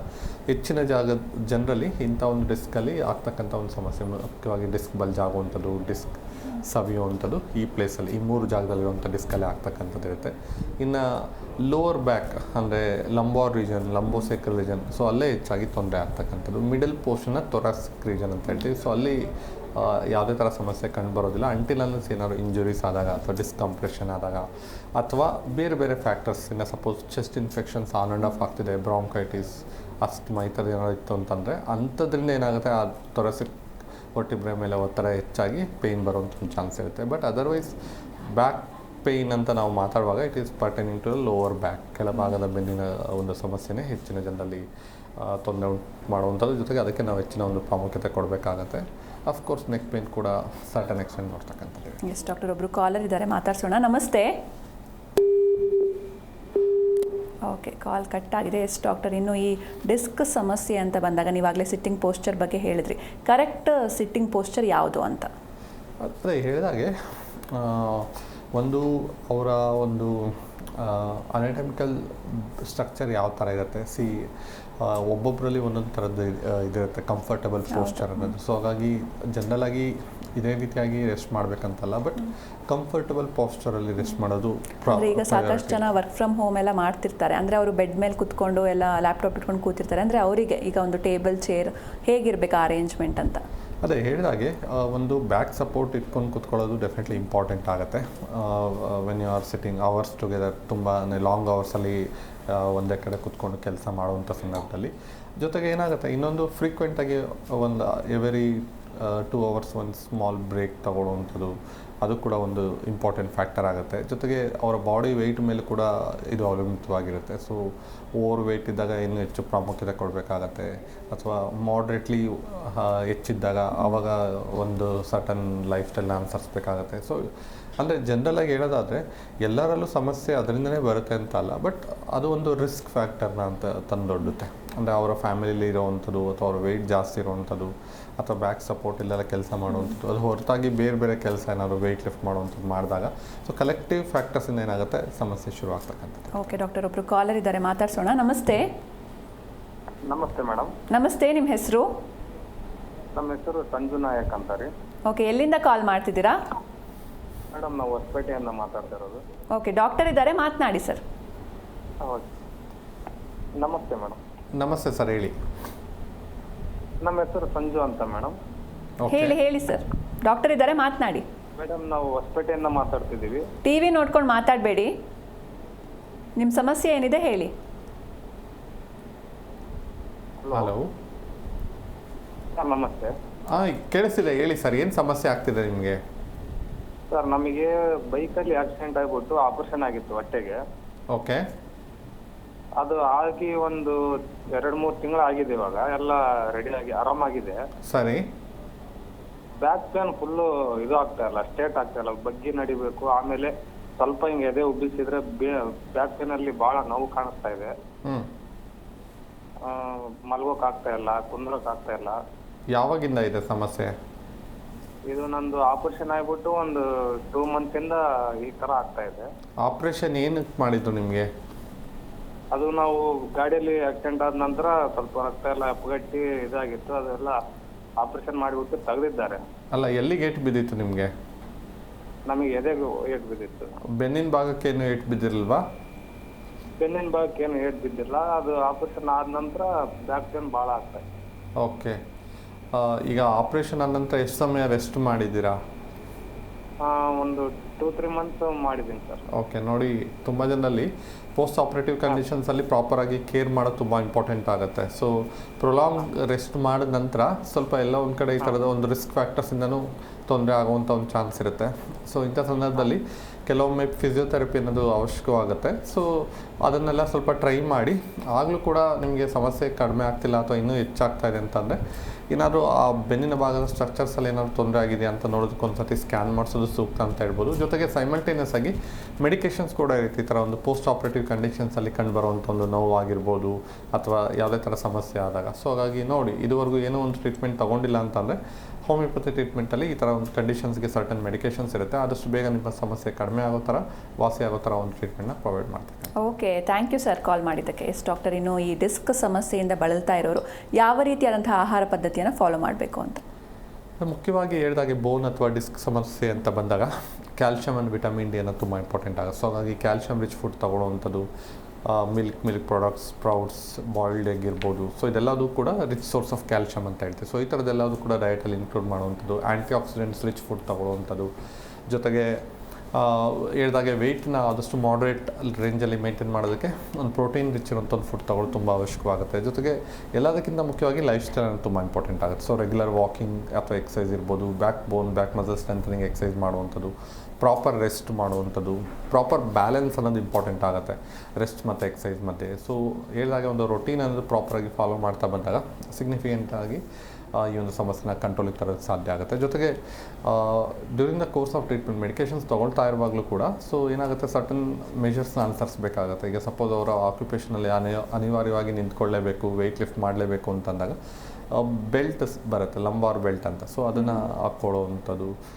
ಹೆಚ್ಚಿನ ಜಾಗ ಜನರಲ್ಲಿ ಇಂಥ ಒಂದು ಡಿಸ್ಕಲ್ಲಿ ಆಗ್ತಕ್ಕಂಥ ಒಂದು ಸಮಸ್ಯೆ ಮುಖ್ಯವಾಗಿ ಡಿಸ್ಕ್ ಬಲ್ಜ್ ಆಗುವಂಥದ್ದು, ಡಿಸ್ಕ್ ಸವಿಯುವಂಥದ್ದು ಈ ಪ್ಲೇಸಲ್ಲಿ, ಈ ಮೂರು ಜಾಗದಲ್ಲಿರುವಂಥ ಡಿಸ್ಕಲ್ಲಿ ಆಗ್ತಕ್ಕಂಥದ್ದು ಇರುತ್ತೆ. ಇನ್ನು ಲೋವರ್ ಬ್ಯಾಕ್ ಅಂದರೆ lumbar region, lumbosacral region, so ಅಲ್ಲೇ ಹೆಚ್ಚಾಗಿ ತೊಂದರೆ ಆಗ್ತಕ್ಕಂಥದ್ದು. ಮಿಡಲ್ ಪೋರ್ಷನ್ನ ತೊರಾಸಿಕ್ ರೀಜನ್ ಅಂತ ಹೇಳ್ತೀವಿ. ಸೊ ಅಲ್ಲಿ ಯಾವುದೇ ಥರ ಸಮಸ್ಯೆ ಕಂಡು ಬರೋದಿಲ್ಲ. ಅಂಟಿಲ್ ಏನಾದ್ರು ಇಂಜುರೀಸ್ ಆದಾಗ ಅಥವಾ ಡಿಸ್ಕಂಪ್ರೆಷನ್ ಆದಾಗ ಅಥವಾ ಬೇರೆ ಬೇರೆ ಫ್ಯಾಕ್ಟರ್ಸ್ ಇನ್ನು suppose chest infections on and off ಆಗ್ತಿದೆ ಬ್ರಾಂಕೈಟಿಸ್ ಅಸ್ತಮಾ ಈ ಥರ ಏನಾದ್ರು ಇತ್ತು ಅಂತಂದರೆ ಅಂಥದ್ರಿಂದ ಏನಾಗುತ್ತೆ, ಆ ತೊರಸಿಕ್ ಹೊಟ್ಟಿಬ್ರೆ ಮೇಲೆ ಒತ್ತಡ ಹೆಚ್ಚಾಗಿ ಪೇಯ್ನ್ ಬರುವಂಥ ಒಂದು ಚಾನ್ಸ್ ಇರುತ್ತೆ. ಬಟ್ ಅದರ್ವೈಸ್ ಬ್ಯಾಕ್ ಪೇಯ್ನ್ ಅಂತ ನಾವು ಮಾತಾಡುವಾಗ it is pertaining to lower back ಕೆಳಭಾಗದ ಬೆನ್ನಿನ ಒಂದು ಸಮಸ್ಯೆನೇ ಹೆಚ್ಚಿನ ಜನರಲ್ಲಿ ತೊಂದರೆ ಉಂಟು ಮಾಡುವಂಥದ್ದು. ಜೊತೆಗೆ ಅದಕ್ಕೆ ನಾವು ಹೆಚ್ಚಿನ ಒಂದು ಪ್ರಾಮುಖ್ಯತೆ ಕೊಡಬೇಕಾಗತ್ತೆ. ಅಫ್ಕೋರ್ಸ್ ನೆಕ್ ಪೇಯ್ನ್ ಕೂಡ ಸರ್ಟನ್ ಎಕ್ಸ್ಟೆಂಟ್ ನೋಡ್ತಕ್ಕಂಥದ್ದು. ಎಸ್ ಡಾಕ್ಟರ್ ಒಬ್ಬರು ಕಾಲರ್ ಇದ್ದಾರೆ, ಮಾತಾಡ್ಸೋಣ. ನಮಸ್ತೆ. ಓಕೆ ಕಾಲ್ ಕಟ್ ಆಗಿದೆ. ಎಸ್ ಡಾಕ್ಟರ್ ಇನ್ನು ಈ ಡಿಸ್ಕ್ ಸಮಸ್ಯೆ ಅಂತ ಬಂದಾಗ ನೀವಾಗಲೇ ಸಿಟ್ಟಿಂಗ್ ಪೋಸ್ಚರ್ ಬಗ್ಗೆ ಹೇಳಿದ್ರಿ. ಕರೆಕ್ಟ್ ಸಿಟ್ಟಿಂಗ್ ಪೋಸ್ಚರ್ ಯಾವುದು ಅಂತ? ಅದೇ ಹೇಳಿದಾಗೆ ಒಂದು ಅವರ ಒಂದು ಅನಾಟಮಿಕಲ್ ಸ್ಟ್ರಕ್ಚರ್ ಯಾವ ಥರ ಇರುತ್ತೆ? ಸಿ ಒಬ್ಬೊಬ್ಬರಲ್ಲಿ ಒಂದೊಂದು ಥರದ್ದು ಇದಿರುತ್ತೆ ಕಂಫರ್ಟಬಲ್ ಪೋಸ್ಚರ್ ಅನ್ನೋದು. ಸೊ ಹಾಗಾಗಿ ಜನರಲ್ ಆಗಿ ಇದೇ ರೀತಿಯಾಗಿ ರೆಸ್ಟ್ ಮಾಡಬೇಕಂತಲ್ಲ ಬಟ್ ಕಂಫರ್ಟಬಲ್ ಪಾಸ್ಚರಲ್ಲಿ ರೆಸ್ಟ್ ಮಾಡೋದು ಈಗ ಸಾಕಷ್ಟು ಜನ ವರ್ಕ್ ಫ್ರಮ್ ಹೋಮ್ ಎಲ್ಲ ಮಾಡ್ತಿರ್ತಾರೆ. ಅಂದರೆ ಅವರು ಬೆಡ್ ಮೇಲೆ ಕುತ್ಕೊಂಡು ಎಲ್ಲ ಲ್ಯಾಪ್ಟಾಪ್ ಇಟ್ಕೊಂಡು ಕೂತಿರ್ತಾರೆ. ಅಂದರೆ ಅವರಿಗೆ ಈಗ ಒಂದು ಟೇಬಲ್ ಚೇರ್ ಹೇಗಿರಬೇಕು ಅರೇಂಜ್ಮೆಂಟ್ ಅಂತ? ಅದೇ ಹೇಳಿದಾಗೆ ಒಂದು ಬ್ಯಾಕ್ ಸಪೋರ್ಟ್ ಇಟ್ಕೊಂಡು ಕುತ್ಕೊಳ್ಳೋದು ಡೆಫಿನೆಟ್ಲಿ ಇಂಪಾರ್ಟೆಂಟ್ ಆಗುತ್ತೆ. When you are sitting hours together ತುಂಬ ಲಾಂಗ್ ಅವರ್ಸಲ್ಲಿ ಒಂದೇ ಕಡೆ ಕುತ್ಕೊಂಡು ಕೆಲಸ ಮಾಡುವಂಥ ಸಂದರ್ಭದಲ್ಲಿ. ಜೊತೆಗೆ ಏನಾಗುತ್ತೆ ಇನ್ನೊಂದು ಫ್ರೀಕ್ವೆಂಟಾಗಿ ಒಂದು ಎವರಿ ಟೂ ಅವರ್ಸ್ ಒಂದು ಸ್ಮಾಲ್ ಬ್ರೇಕ್ ತಗೊಳ್ಳುವಂಥದ್ದು ಅದು ಕೂಡ ಒಂದು ಇಂಪಾರ್ಟೆಂಟ್ ಫ್ಯಾಕ್ಟರ್ ಆಗುತ್ತೆ. ಜೊತೆಗೆ ಅವರ ಬಾಡಿ ವೆಯ್ಟ್ ಮೇಲೆ ಕೂಡ ಇದು ಅವಲಂಬಿತವಾಗಿರುತ್ತೆ. ಸೊ ಓವರ್ ವೆಯ್ಟ್ ಇದ್ದಾಗ ಇನ್ನೂ ಹೆಚ್ಚು ಪ್ರಾಮುಖ್ಯತೆ ಕೊಡಬೇಕಾಗತ್ತೆ. ಅಥವಾ ಮಾಡ್ರೇಟ್ಲಿ ಹೆಚ್ಚಿದ್ದಾಗ ಆವಾಗ ಒಂದು ಸರ್ಟನ್ ಲೈಫ್ ಸ್ಟೈಲ್ನ ಅನುಸರಿಸ್ಬೇಕಾಗತ್ತೆ. ಸೊ ಅಂದರೆ ಆಗಿ ಹೇಳೋದಾದರೆ ಎಲ್ಲರಲ್ಲೂ ಸಮಸ್ಯೆ ಅದರಿಂದನೇ ಬರುತ್ತೆ ಅಂತ ಅಲ್ಲ ಬಟ್ ಅದು ಒಂದು ರಿಸ್ಕ್ ಫ್ಯಾಕ್ಟರ್ನ ಅಂತ ತಂದೊಡ್ಡುತ್ತೆ. ಅಂದರೆ ಅವರ ಫ್ಯಾಮಿಲಿಲಿ ಇರೋವಂಥದ್ದು ಅಥವಾ ಅವ್ರ ವೆಯ್ಟ್ ಜಾಸ್ತಿ ಇರೋವಂಥದ್ದು ಅಥವಾ ಬ್ಯಾಕ್ ಸಪೋರ್ಟ್ ಇಲ್ಲೆಲ್ಲ ಕೆಲಸ ಮಾಡುವಂಥದ್ದು ಅದು ಹೊರತಾಗಿ ಬೇರೆ ಬೇರೆ ಕೆಲಸ ಏನಾದರೂ ವೆಯ್ಟ್ ಲಿಫ್ಟ್ ಮಾಡುವಂಥದ್ದು ಮಾಡಿದಾಗ ಸೊ ಕಲೆಕ್ಟಿವ್ ಫ್ಯಾಕ್ಟರ್ಸಿಂದ ಏನಾಗುತ್ತೆ ಸಮಸ್ಯೆ ಶುರು ಆಗ್ತಕ್ಕಂಥದ್ದು. ಓಕೆ ಡಾಕ್ಟರ್ ಒಬ್ಬರು ಕಾಲರ್ ಇದ್ದಾರೆ ಮಾತಾಡ್ಸೋಣ. ನಮಸ್ತೆ. ನಮಸ್ತೆ ಮೇಡಮ್ ನಮಸ್ತೆ ನಿಮ್ಮ ಹೆಸರು? ನಮ್ಮ ಹೆಸರು ಸಂಜು ನಾಯಕ್ ಅಂತ ರೀ. ಓಕೆ ಎಲ್ಲಿಂದ ಕಾಲ್ ಮಾಡ್ತಿದ್ದೀರಾ? ಮೇಡಮ್ ನಾವು ಹೊಸಪೇಟೆಯಿಂದ ಮಾತಾಡ್ತಾ ಇರೋದು. ಓಕೆ ಡಾಕ್ಟರ್ ಇದ್ದಾರೆ ಮಾತನಾಡಿ ಸರ್ ಹೌದು. ನಮಸ್ತೆ ಮೇಡಮ್. ನಮಸ್ತೆ ಸರ್ ಹೇಳಿ. ನಮ್ಮ ಹೆಸರು ಸಂಜು ಅಂತ ಮೇಡಮ್. ಓಕೆ ಹೇಳಿ ಹೇಳಿ ಸರ್ ಡಾಕ್ಟರ್ ಇದ್ದಾರೆ ಮಾತನಾಡಿ. ಮೇಡಮ್ ನಾವು ಹೊಸಪೇಟೆಯಿಂದ ಮಾತಾಡ್ತಿದ್ದೀವಿ. ಟಿವಿ ನೋಡ್ಕೊಂಡು ಮಾತಾಡಬೇಡಿ. ನಿಮ್ಮ ಸಮಸ್ಯೆ ಏನಿದೆ ಹೇಳಿ. ಹಲೋ ಸರ್ ನಮಸ್ತೆ. ಹಾಂ ಕೇಳಿಸ್ತಿದೆ ಹೇಳಿ ಸರ್ ಏನು ಸಮಸ್ಯೆ ಆಗ್ತಿದೆ ನಿಮಗೆ? ಸರ್ ನಮಗೆ ಬೈಕಲ್ಲಿ ಆಕ್ಸಿಡೆಂಟ್ ಆಗಿಬಿಟ್ಟು ಆಪರೇಷನ್ ಆಗಿತ್ತು ಹೊಟ್ಟೆಗೆ. ಓಕೆ ಅದು ಆಗಿ ಒಂದು ಎರಡು ಮೂರು ತಿಂಗಳು ಆಗಿದೆ ಇವಾಗ. ಎಲ್ಲ ರೆಡಿ ಆಗಿ ಆರಾಮಾಗಿದೆ. ಸರಿ. ಬ್ಯಾಕ್ ಪೇನ್ ಫುಲ್ಲು ಇದು ಆಗ್ತಾ ಇಲ್ಲ ಸ್ಟೇಟ್ ಆಗ್ತಾ ಇಲ್ಲ. ಬಗ್ಗಿ ನಡಿಬೇಕು ಆಮೇಲೆ ಸ್ವಲ್ಪ ಹಿಂಗೆ ಎದೆ ಉಬ್ಬಿಸಿದ್ರೆ ಬ್ಯಾಕ್ ಪೇನ್ ಅಲ್ಲಿ ಬಹಳ ನೋವು ಕಾಣಿಸ್ತಾ ಇದೆ. ಹ್ಞೂ ಮಲ್ಗೋಕ್ ಆಗ್ತಾ ಇಲ್ಲ ಕುಂದ್ರಕ್ ಆಗ್ತಾ ಇಲ್ಲ. ಯಾವಾಗಿಂದ ಇದೆ ಸಮಸ್ಯೆ? ಇದು ನಂದು ಆಪರೇಷನ್ ಆಗ್ಬಿಟ್ಟು ಒಂದು ಟೂ ಮಂತ್ ಇಂದ ಈ ತರ ಆಗ್ತಾ ಇದೆ. ಆಪ್ರೇಷನ್ ಏನಕ್ಕೆ ಮಾಡಿದ್ರು ನಿಮಗೆ? ಅದು ನಾವು ಗಾಡಿಯಲ್ಲಿ ಆಕ್ಸಿಡೆಂಟ್ ಆದ ನಂತರ ಸ್ವಲ್ಪ ರಕ್ತ ಎಲ್ಲ ಅಪ್ಪಗಟ್ಟಿ ಇದಾಗಿತ್ತು ಅದೆಲ್ಲ ಆಪರೇಷನ್ ಮಾಡಿಬಿಟ್ಟು ತೆಗೆದಿದ್ದಾರೆ. ಅಲ್ಲ ಎಲ್ಲಿ ಏಟು ಬಿದ್ದಿತ್ತು ನಿಮಗೆ? ನಮಗೆ ಎದೆಗೆ ಏಟ್ ಬಿದ್ದಿತ್ತು. ಬೆನ್ನಿನ ಭಾಗಕ್ಕೆ ಏನು ಏಟು ಬಿದ್ದಿರಲ್ವಾ? ಬೆನ್ನಿನ ಭಾಗಕ್ಕೆ ಏನು ಏಟ್ ಬಿದ್ದಿಲ್ಲ ಅದು ಆಪರೇಷನ್ ಆದ ನಂತರ ಬ್ಯಾಕ್ ಪೇನ್ ಭಾಳ ಆಗ್ತಾ ಇದೆ. ಓಕೆ ಈಗ ಆಪರೇಷನ್ ಆದ ನಂತರ ಎಷ್ಟು ಸಮಯ ರೆಸ್ಟ್ ಮಾಡಿದ್ದೀರಾ? ಆ, ಒಂದು ಟೂ ತ್ರೀ ಮಂತ್ಸ್ ಮಾಡಿದ್ದೀನಿ ಸರ್. ಓಕೆ ನೋಡಿ ತುಂಬ ಜನರಲ್ಲಿ ಪೋಸ್ಟ್ ಅಲ್ಲಿ ಕಂಡೀಷನ್ಸಲ್ಲಿ ಪ್ರಾಪರಾಗಿ ಕೇರ್ ಮಾಡೋದು ತುಂಬ ಇಂಪಾರ್ಟೆಂಟ್ ಆಗುತ್ತೆ. ಸೊ ಪ್ರೊಲಾಂಗ್ ರೆಸ್ಟ್ ಮಾಡಿದ ನಂತರ ಸ್ವಲ್ಪ ಎಲ್ಲ ಒಂದು ಕಡೆ ಈ ಥರದ ಒಂದು ರಿಸ್ಕ್ ಫ್ಯಾಕ್ಟರ್ಸಿಂದನೂ ತೊಂದರೆ ಆಗುವಂಥ ಒಂದು ಚಾನ್ಸ್ ಇರುತ್ತೆ. ಸೊ ಇಂಥ ಸಂದರ್ಭದಲ್ಲಿ ಕೆಲವೊಮ್ಮೆ ಫಿಸಿಯೋಥೆರಪಿ ಅನ್ನೋದು ಅವಶ್ಯಕವಾಗುತ್ತೆ. ಸೊ ಅದನ್ನೆಲ್ಲ ಸ್ವಲ್ಪ ಟ್ರೈ ಮಾಡಿ. ಆಗಲೂ ಕೂಡ ನಿಮಗೆ ಸಮಸ್ಯೆ ಕಡಿಮೆ ಆಗ್ತಿಲ್ಲ ಅಥವಾ ಇನ್ನೂ ಹೆಚ್ಚಾಗ್ತಾ ಇದೆ ಅಂತಂದರೆ, ಏನಾದರೂ ಆ ಬೆನ್ನಿನ ಭಾಗದ ಸ್ಟ್ರಕ್ಚರ್ಸಲ್ಲಿ ಏನಾದರೂ ತೊಂದರೆ ಆಗಿದೆಯಾ ಅಂತ ನೋಡೋದಕ್ಕೆ ಒಂದು ಸತಿ ಸ್ಕ್ಯಾನ್ ಮಾಡಿಸೋದು ಸೂಕ್ತ ಅಂತ ಹೇಳ್ಬೋದು. ಜೊತೆಗೆ ಸೈಮಲ್ಟೇನಿಯಸ್ ಆಗಿ ಮೆಡಿಕೇಷನ್ಸ್ ಕೂಡ ಇರುತ್ತೆ ಈ ಥರ ಒಂದು ಪೋಸ್ಟ್ ಆಪ್ರೇಟಿವ್ ಕಂಡೀಷನ್ಸಲ್ಲಿ ಕಂಡುಬರುವಂಥ ಒಂದು ನೋವು ಆಗಿರ್ಬೋದು ಅಥವಾ ಯಾವುದೇ ಥರ ಸಮಸ್ಯೆ ಆದಾಗ. ಸೊ ಹಾಗಾಗಿ ನೋಡಿ, ಇದುವರೆಗೂ ಏನೋ ಒಂದು ಟ್ರೀಟ್ಮೆಂಟ್ ತೊಗೊಂಡಿಲ್ಲ ಅಂತಂದರೆ ಹೋಮಿಯೋಪತಿ ಟ್ರೀಟ್ಮೆಂಟಲ್ಲಿ ಈ ಥರ ಒಂದು ಕಂಡೀಷನ್ಸ್ಗೆ ಸರ್ಟನ್ ಮೆಡಿಕೇಷನ್ಸ್ ಇರುತ್ತೆ. ಆದಷ್ಟು ಬೇಗ ನಿಮ್ಮ ಸಮಸ್ಯೆ ಕಡಿಮೆ ಆಗೋ ಥರ ವಾಸಿ ಆಗೋ ಥರ ಒಂದು ಟ್ರೀಟ್ಮೆಂಟ್ನ ಪ್ರೊವೈಡ್ ಮಾಡ್ತೀವಿ okay thank you sir call ಮಾಡಿದ್ದಕ್ಕೆ. ಎಸ್ ಡಾಕ್ಟರ್ ಇನ್ನು ಈ ಡಿಸ್ಕ್ ಸಮಸ್ಯೆಯಿಂದ ಬಳಲ್ತಾ ಇರೋರು ಯಾವ ರೀತಿಯಾದಂಥ ಆಹಾರ ಪದ್ಧತಿಯನ್ನು ಫಾಲೋ ಮಾಡಬೇಕು ಅಂತ? ಮುಖ್ಯವಾಗಿ ಹೇಳಿದಾಗೆ ಬೋನ್ ಅಥವಾ ಡಿಸ್ಕ್ ಸಮಸ್ಯೆ ಅಂತ ಬಂದಾಗ ಕ್ಯಾಲ್ಶಿಯಮ್ ಆ್ಯಂಡ್ ವಿಟಮಿನ್ ಡಿ ಅನ್ನೋದು ತುಂಬ ಇಂಪಾರ್ಟೆಂಟ್ ಆಗುತ್ತೆ ಸೊ ಹಾಗಾಗಿ calcium rich food ತಗೊಳ್ಳುವಂಥದ್ದು milk milk products sprouts boiled egg ಇರ್ಬೋದು. ಸೊ ಇದೆಲ್ಲದೂ ಕೂಡ ರಿಚ್ ಸೋರ್ಸ್ ಆಫ್ ಕ್ಯಾಲ್ಶಿಯಮ್ ಅಂತ ಹೇಳ್ತೀವಿ. ಸೊ ಈ ಥರದ್ದೆಲ್ಲದೂ ಕೂಡ ಡಯಟಲ್ಲಿ ಇನ್ಕ್ಲೂಡ್ ಮಾಡುವಂಥದ್ದು. ಆ್ಯಂಟಿ ಆಕ್ಸಿಡೆಂಟ್ಸ್ ರಿಚ್ ಫುಡ್ ತಗೊಳ್ಳುವಂಥದ್ದು. ಜೊತೆಗೆ ಹೇಳಿದಾಗೆ ವೆಯ್ಟ್ನ ಆದಷ್ಟು ಮಾಡ್ರೇಟ್ ರೇಂಜಲ್ಲಿ ಮೇಂಟೈನ್ ಮಾಡೋದಕ್ಕೆ ಒಂದು ಪ್ರೋಟೀನ್ ರಿಚ್ ಇರುವಂಥ ಒಂದು ಫುಡ್ ತಗೊಳ್ಳೋದು ತುಂಬ ಅವಶ್ಯಕವಾಗುತ್ತೆ. ಜೊತೆಗೆ, ಎಲ್ಲದಕ್ಕಿಂತ ಮುಖ್ಯವಾಗಿ ಲೈಫ್ ಸ್ಟೈಲ್ ತುಂಬ ಇಂಪಾರ್ಟೆಂಟ್ ಆಗುತ್ತೆ. ಸೊ ರೆಗ್ಯುಲರ್ ವಾಕಿಂಗ್ ಅಥವಾ ಎಕ್ಸಸೈಸ್ ಇರ್ಬೋದು backbone back muscle strengthening exercise ಮಾಡುವಂಥದ್ದು. ಪ್ರಾಪರ್ ರೆಸ್ಟ್ ಮಾಡುವಂಥದ್ದು ಪ್ರಾಪರ್ ಬ್ಯಾಲೆನ್ಸ್ ಅನ್ನೋದು ಇಂಪಾರ್ಟೆಂಟ್ ಆಗುತ್ತೆ. ರೆಸ್ಟ್ ಮತ್ತು ಎಕ್ಸಸೈಸ್ ಮತ್ತು ಸೊ ಹೇಳಿದಾಗ ಒಂದು ರೊಟೀನ್ ಅನ್ನೋದು ಪ್ರಾಪರಾಗಿ ಫಾಲೋ ಮಾಡ್ತಾ ಬಂದಾಗ ಸಿಗ್ನಿಫಿಕೆಂಟಾಗಿ ಈ ಒಂದು ಸಮಸ್ಯೆನ ಕಂಟ್ರೋಲಿಗೆ ತರೋದು ಸಾಧ್ಯ ಆಗುತ್ತೆ. ಜೊತೆಗೆ during the course of treatment medications ತೊಗೊಳ್ತಾ ಇರುವಾಗಲೂ ಕೂಡ ಸೊ ಏನಾಗುತ್ತೆ ಸರ್ಟನ್ ಮೆಷರ್ಸ್ನ ಅನುಸರಿಸಬೇಕಾಗುತ್ತೆ. ಈಗ ಸಪೋಸ್ ಅವರ ಆಕ್ಯುಪೇಷನಲ್ಲಿ ಅನಿ ಅನಿವಾರ್ಯವಾಗಿ ನಿಂತ್ಕೊಳ್ಳೇಬೇಕು ವೆಯ್ಟ್ ಲಿಫ್ಟ್ ಮಾಡಲೇಬೇಕು ಅಂತಂದಾಗ ಬೆಲ್ಟ್ ಬರುತ್ತೆ ಲಂಬಾರ್ ಬೆಲ್ಟ್ ಅಂತ. ಸೊ ಅದನ್ನು ಹಾಕ್ಕೊಳ್ಳೋವಂಥದ್ದು. ಆ,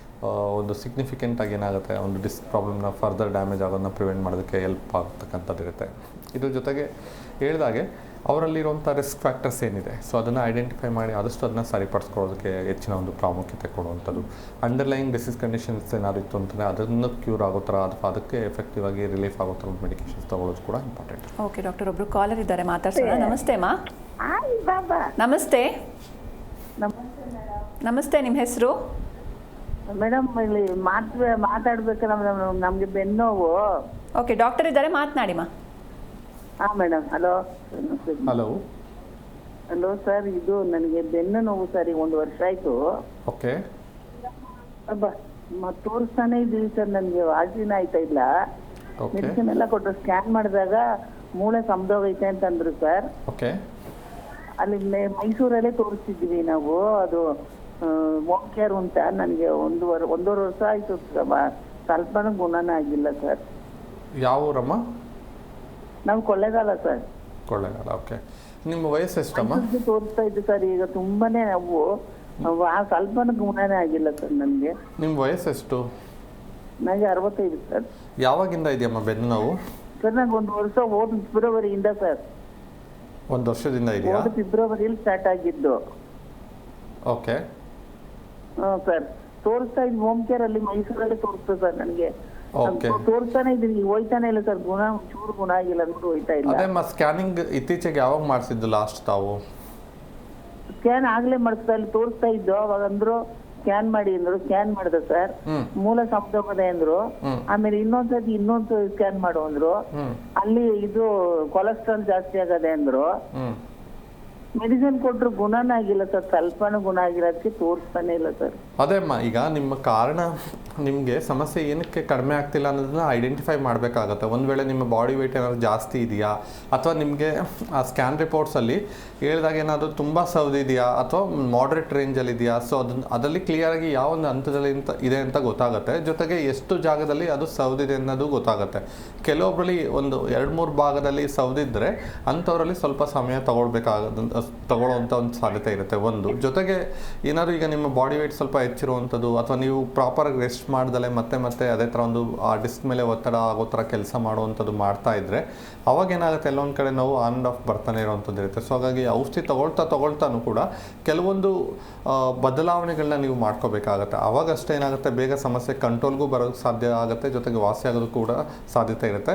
ಒಂದು ಸಿಗ್ನಿಫಿಕೆಂಟ್ ಆಗಿ ಏನಾಗುತ್ತೆ ಒಂದು ಡಿಸ್ಕ್ ಪ್ರಾಬ್ಲಮ್ನ ಫರ್ದರ್ ಡ್ಯಾಮೇಜ್ ಆಗೋದನ್ನ ಪ್ರಿವೆಂಟ್ ಮಾಡೋದಕ್ಕೆ ಹೆಲ್ಪ್ ಆಗ್ತಕ್ಕಂಥದ್ದು ಇರುತ್ತೆ. ಇದ್ರ ಜೊತೆಗೆ ಹೇಳಿದಾಗೆ ಅವರಲ್ಲಿರುವಂಥ ರಿಸ್ಕ್ ಫ್ಯಾಕ್ಟರ್ಸ್ ಏನಿದೆ ಸೊ ಅದನ್ನು ಐಡೆಂಟಿಫೈ ಮಾಡಿ ಆದಷ್ಟು ಅದನ್ನ ಸರಿಪಡಿಸ್ಕೊಳ್ಳೋದಕ್ಕೆ ಹೆಚ್ಚಿನ ಒಂದು ಪ್ರಾಮುಖ್ಯತೆ ಕೊಡುವಂಥದ್ದು. ಅಂಡರ್ಲೈನ್ ಡಿಸೀಸ್ ಕಂಡೀಷನ್ಸ್ ಏನಾದ್ರು ಇತ್ತು ಅಂತಂದರೆ ಅದನ್ನು ಕ್ಯೂರ್ ಆಗೋ ಥರ ಅಥವಾ ಅದಕ್ಕೆ ಎಫೆಕ್ಟಿವ್ ಆಗಿ ರಿಲೀಫ್ ಆಗೋ ಥರ ಮೆಡಿಕೇಶನ್ಸ್ ತಗೊಳ್ಳೋದು ಕೂಡ ಇಂಪಾರ್ಟೆಂಟ್ ಓಕೆ ಡಾಕ್ಟರ್ ಒಬ್ಬರು ಕಾಲರ್ ಇದ್ದಾರೆ ಮಾತಾಡ್ಸೋಣ. ನಮಸ್ತೆ ಮಾ. ನಮಸ್ತೆ. ನಮಸ್ತೆ ನಿಮ್ಮ ಹೆಸರು? ಮೇಡಮ್ ಇಲ್ಲಿ ಮಾತ್ ಮಾತಾಡ್ಬೇಕಲ್ಲ ಮೇಡಮ್ ನಮ್ಗೆ ಬೆನ್ನೋವು ಓಕೆ ಡಾಕ್ಟರ್ ಇದ್ದಾರೆ ಮಾತನಾಡಿಮ್ಮ ಹಾ madam. Hello. Hello. Hello sir ಇದು ನನಗೆ ಬೆನ್ನು ನೋವು ಸರ್ ಈಗ ಒಂದು ವರ್ಷ ಆಯ್ತು. ಓಕೆ ಅಬ್ಬ ಮ- ತೋರಿಸ್ತಾನೆ ಇದೀವಿ ಸರ್ ನನಗೆ ವಾಸಿನ ಆಯ್ತಾ ಇಲ್ಲ. ಓಕೆ ಮೆಡಿಸಿನ್ ಎಲ್ಲ ಕೊಟ್ಟರು ಸ್ಕ್ಯಾನ್ ಮಾಡಿದಾಗ ಮೂಳೆ ಸಂಭವೈತೆ ಅಂತಂದ್ರು ಸರ್. ಓಕೆ ಅಲ್ಲಿ ಮೆ- ಮೈಸೂರಲ್ಲೇ ತೋರಿಸ್ತಿದ್ವಿ ನಾವು ಅದು ಕೇರ್ ಅಂತ ನನಗೆ ಒಂದೂವರೆ ಒಂದೂವರೆ ವರ್ಷ ಆಯ್ತು ಸ್ವಲ್ಪನೂ ಗುಣನೇ ಆಗಿಲ್ಲ ಸರ್. ಯಾವ ಊರಮ್ಮ? ನಾವು ಕೊಳ್ಳೇಗಾಲ ಸರ್. ಕೊಳ್ಳೆಗಾಲ ಓಕೆ. ನಿಮ್ಮ ವಯಸ್ಸು ಎಷ್ಟಮ್ಮ? ತೋರಿಸ್ತಾ ಇದ್ದು ಸರ್ ಈಗ ತುಂಬಾನೇ ನಾವು ಆ ಸ್ವಲ್ಪನೂ ಗುಣನೇ ಆಗಿಲ್ಲ ಸರ್ ನನಗೆ. ನಿಮ್ಮ ವಯಸ್ಸು ಎಷ್ಟು? ನನಗೆ ಅರವತ್ತೈದು ಸರ್. ಯಾವಾಗಿಂದ ಇದೆಯಮ್ಮ ಬೆನ್ನು ನೋವು? ಸರ್ ನಂಗೆ ಒಂದು ವರ್ಷ ಹೋದ ಫೆಬ್ರವರಿಯಿಂದ ಸರ್. ಒಂದು ವರ್ಷದಿಂದ ಇದೆಯಾ? ಫೆಬ್ರವರಿಯಲ್ಲಿ ಸ್ಟಾರ್ಟ್ ಆಗಿದ್ದು. ಓಕೆ. ಸರ್. ತೋರಿಸ್ತಾ ಇದ್ ಹೋಮ್ ಕೇರ್ ಅಲ್ಲಿ ಮೈಸೂರಲ್ಲಿ ತೋರಿಸ್ತಾ ಸರ್ ನನಗೆ. Okay. ತೋರಿಸ್ತಾನೆ ಇದೀನಿ ಹೋಯ್ತಾನೆ ಇಲ್ಲ ಸರ್. ಗುಣ ಚೂರು ಗುಣ ಆಗಿಲ್ಲ ಅಂದ್ಬಿಟ್ಟು ಹೋಯ್ತಾ ಇಲ್ಲ. ಅದೇಮ್ಮ ಸ್ಕ್ಯಾನಿಂಗ್ ಇತ್ತೀಚೆಗೆ ಯಾವಾಗ ಮಾಡಿಸಿದ್ದು ಲಾಸ್ಟ್ ತಾವು? ಸ್ಕ್ಯಾನ್ ಆಗ್ಲೇ ಮಾಡಿಸ್ತಾ ಇಲ್ಲಿ ತೋರಿಸ್ತಾ ಇದ್ದು. ಅವಾಗ ಅಂದ್ರು ಸ್ಕ್ಯಾನ್ ಮಾಡಿ ಅಂದ್ರು. ಸ್ಕ್ಯಾನ್ ಮಾಡಿದೆ ಸರ್. ಹ್ಮ್. ಮೂಲ ಸಂಪದೋಗದೆ ಅಂದ್ರು. ಹ್ಮ್. ಆಮೇಲೆ ಇನ್ನೊಂದ್ಸತಿ ಇನ್ನೊಂದು ಸ್ಕ್ಯಾನ್ ಮಾಡು ಅಂದ್ರು. ಅಲ್ಲಿ ಇದು ಕೊಲೆಸ್ಟ್ರಾಲ್ ಜಾಸ್ತಿ ಆಗದೆ ಅಂದ್ರು. ಹ್ಮ್. ಮೆಡಿಸಿನ್ ಕೊಟ್ರು ಗುಣನೇ ಆಗಿಲ್ಲ ಸರ್ ಸ್ವಲ್ಪನೂ ಗುಣ ಆಗಿಲ್ಲ ಅದಕ್ಕೆ ತೋರಿಸ್ತಾನೆ ಇಲ್ಲ ಸರ್ ಅದೇಮ್ಮ ಈಗ ನಿಮ್ಮ ಕಾರಣ ನಿಮಗೆ ಸಮಸ್ಯೆ ಏನಕ್ಕೆ ಕಡಿಮೆ ಆಗ್ತಿಲ್ಲ ಅನ್ನೋದನ್ನ ಐಡೆಂಟಿಫೈ ಮಾಡಬೇಕಾಗತ್ತೆ. ಒಂದು ವೇಳೆ ನಿಮ್ಮ ಬಾಡಿ ವೆಯ್ಟ್ ಏನಾದ್ರು ಜಾಸ್ತಿ ಇದೆಯಾ? ಅಥವಾ ನಿಮಗೆ ಆ ಸ್ಕ್ಯಾನ್ ರಿಪೋರ್ಟ್ಸಲ್ಲಿ ಹೇಳಿದಾಗ ಏನಾದರೂ ತುಂಬ ಸೌದಿದೆಯಾ ಅಥವಾ ಮಾಡ್ರೇಟ್ ರೇಂಜಲ್ಲಿ ಇದೆಯಾ? ಸೊ ಅದನ್ನ ಅದರಲ್ಲಿ ಕ್ಲಿಯರಾಗಿ ಯಾವ ಒಂದು ಹಂತದಲ್ಲಿ ಅಂತ ಇದೆ ಅಂತ ಗೊತ್ತಾಗುತ್ತೆ. ಜೊತೆಗೆ ಎಷ್ಟು ಜಾಗದಲ್ಲಿ ಅದು ಸೌದಿದೆ ಅನ್ನೋದು ಗೊತ್ತಾಗುತ್ತೆ. ಕೆಲವೊಬ್ಬರಲ್ಲಿ ಒಂದು ಎರಡು ಮೂರು ಭಾಗದಲ್ಲಿ ಸೌದಿದ್ರೆ ಅಂಥವರಲ್ಲಿ ಸ್ವಲ್ಪ ಸಮಯ ತಗೊಳ್ಬೇಕಾಗ ತಗೊಳ್ಳೋವಂಥ ಒಂದು ಸಾಧ್ಯತೆ ಇರುತ್ತೆ. ಒಂದು, ಜೊತೆಗೆ ಏನಾದ್ರು ಈಗ ನಿಮ್ಮ ಬಾಡಿ ವೆಯ್ಟ್ ಸ್ವಲ್ಪ ಹೆಚ್ಚಿರುವಂಥದ್ದು ಅಥವಾ ನೀವು ಪ್ರಾಪರಾಗಿ ರೆಸ್ಟ್ ಮಾಡ್ದಲೆ ಮತ್ತೆ ಮತ್ತೆ ಅದೇ ಥರ ಒಂದು, ಆ ಡಿಸ್ಕ್ ಮೇಲೆ ಒತ್ತಡ ಆಗೋ ಥರ ಕೆಲಸ ಮಾಡುವಂಥದ್ದು ಮಾಡ್ತಾ ಇದ್ದರೆ ಅವಾಗ ಏನಾಗುತ್ತೆ? ಎಲ್ಲೊಂದು ಕಡೆ ನಾವು ಆನ್ ಆ್ಯಂಡ್ ಆಫ್ ಬರ್ತಾನೆ ಇರುವಂಥದ್ದು ಇರುತ್ತೆ. ಸೊ ಹಾಗಾಗಿ ಔಷಧಿ ತಗೊಳ್ತಾ ತೊಗೊಳ್ತಾನು ಕೂಡ ಕೆಲವೊಂದು ಬದಲಾವಣೆಗಳನ್ನ ನೀವು ಮಾಡ್ಕೋಬೇಕಾಗತ್ತೆ. ಅವಾಗಷ್ಟೇ ಏನಾಗುತ್ತೆ? ಬೇಗ ಸಮಸ್ಯೆ ಕಂಟ್ರೋಲ್ಗೂ ಬರೋಕ್ಕೆ ಸಾಧ್ಯ ಆಗುತ್ತೆ, ಜೊತೆಗೆ ವಾಸಿ ಆಗೋದು ಕೂಡ ಸಾಧ್ಯತೆ ಇರುತ್ತೆ.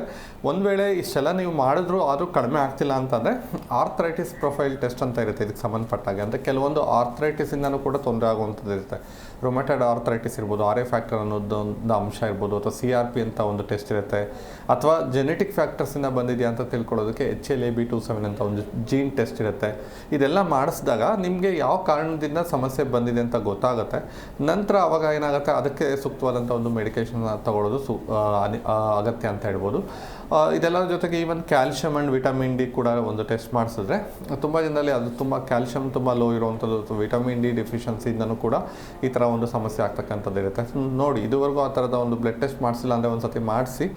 ಒಂದು ವೇಳೆ ಇಷ್ಟೆಲ್ಲ ನೀವು ಮಾಡಿದ್ರು ಆದರೂ ಕಡಿಮೆ ಆಗ್ತಿಲ್ಲ ಅಂತಂದರೆ ಆರ್ಥರೈಟಿಸ್ ಪ್ರೊಫೈಲ್ ಟೆಸ್ಟ್ ಅಂತ ಇರುತ್ತೆ. ಇದಕ್ಕೆ ಸಂಬಂಧಪಟ್ಟಾಗೆ. ಅಂದರೆ ಕೆಲವೊಂದು ಆರ್ಥ್ರೈಟಿಸಿಂದನೂ ಕೂಡ ತೊಂದರೆ ಆಗುವಂಥದ್ದು ಇರುತ್ತೆ. ರೊಮೆಟೆಡ್ ಆರ್ಥರೈಟಿಸ್ ಇರ್ಬೋದು ಆರ್ ಎ ಫ್ಯಾಕ್ಟರ್ ಅನ್ನೋದೊಂದು ಅಂಶ ಇರ್ಬೋದು, ಅಥವಾ ಸಿ ಆರ್ ಪಿ ಅಂತ ಒಂದು ಟೆಸ್ಟ್ ಇರುತ್ತೆ. ಅಥವಾ ಜೆನೆಟಿಕ್ ಫ್ಯಾಕ್ಟರ್ಸಿಂದ ಬಂದಿದೆಯಾ ಅಂತ ತಿಳ್ಕೊಳ್ಳೋದಕ್ಕೆ H L A B two seven ಅಂತ ಒಂದು ಜೀನ್ ಟೆಸ್ಟ್ ಇರುತ್ತೆ. ಇದೆಲ್ಲ ಮಾಡಿಸಿದಾಗ ನಿಮಗೆ ಯಾವ ಕಾರಣದಿಂದ ಸಮಸ್ಯೆ ಬಂದಿದೆ ಅಂತ ಗೊತ್ತಾಗುತ್ತೆ. ನಂತರ ಅವಾಗ ಏನಾಗುತ್ತೆ? ಅದಕ್ಕೆ ಸೂಕ್ತವಾದಂಥ ಒಂದು ಮೆಡಿಕೇಶನ್ ತಗೊಳ್ಳೋದು ಸು ಅಗತ್ಯ ಅಂತ ಹೇಳ್ಬೋದು. ಇದೆಲ್ಲ ಜೊತೆಗೆ even calcium and vitamin D ಕೂಡ ಒಂದು ಟೆಸ್ಟ್ ಮಾಡಿಸಿದ್ರೆ ತುಂಬ ಜನರಲ್ಲಿ ಅದು ತುಂಬ ಕ್ಯಾಲ್ಶಿಯಮ್ ತುಂಬ ಲೋ ಇರುವಂಥದ್ದು ಅಥವಾ ವಿಟಮಿನ್ ಡಿ ಡೆಫಿಷಿಯನ್ಸಿಯಿಂದನೂ ಕೂಡ ಈ ಥರ ಒಂದು ಸಮಸ್ಯೆ ಆಗ್ತಕ್ಕಂಥದ್ದು ಇರುತ್ತೆ ನೋಡಿ, ಇದುವರೆಗೂ ಆ ಥರದ ಒಂದು ಬ್ಲಡ್ ಟೆಸ್ಟ್ ಮಾಡಿಸಿಲ್ಲ ಅಂದರೆ ಒಂದು ಸತಿ ಮಾಡಿಸಿ,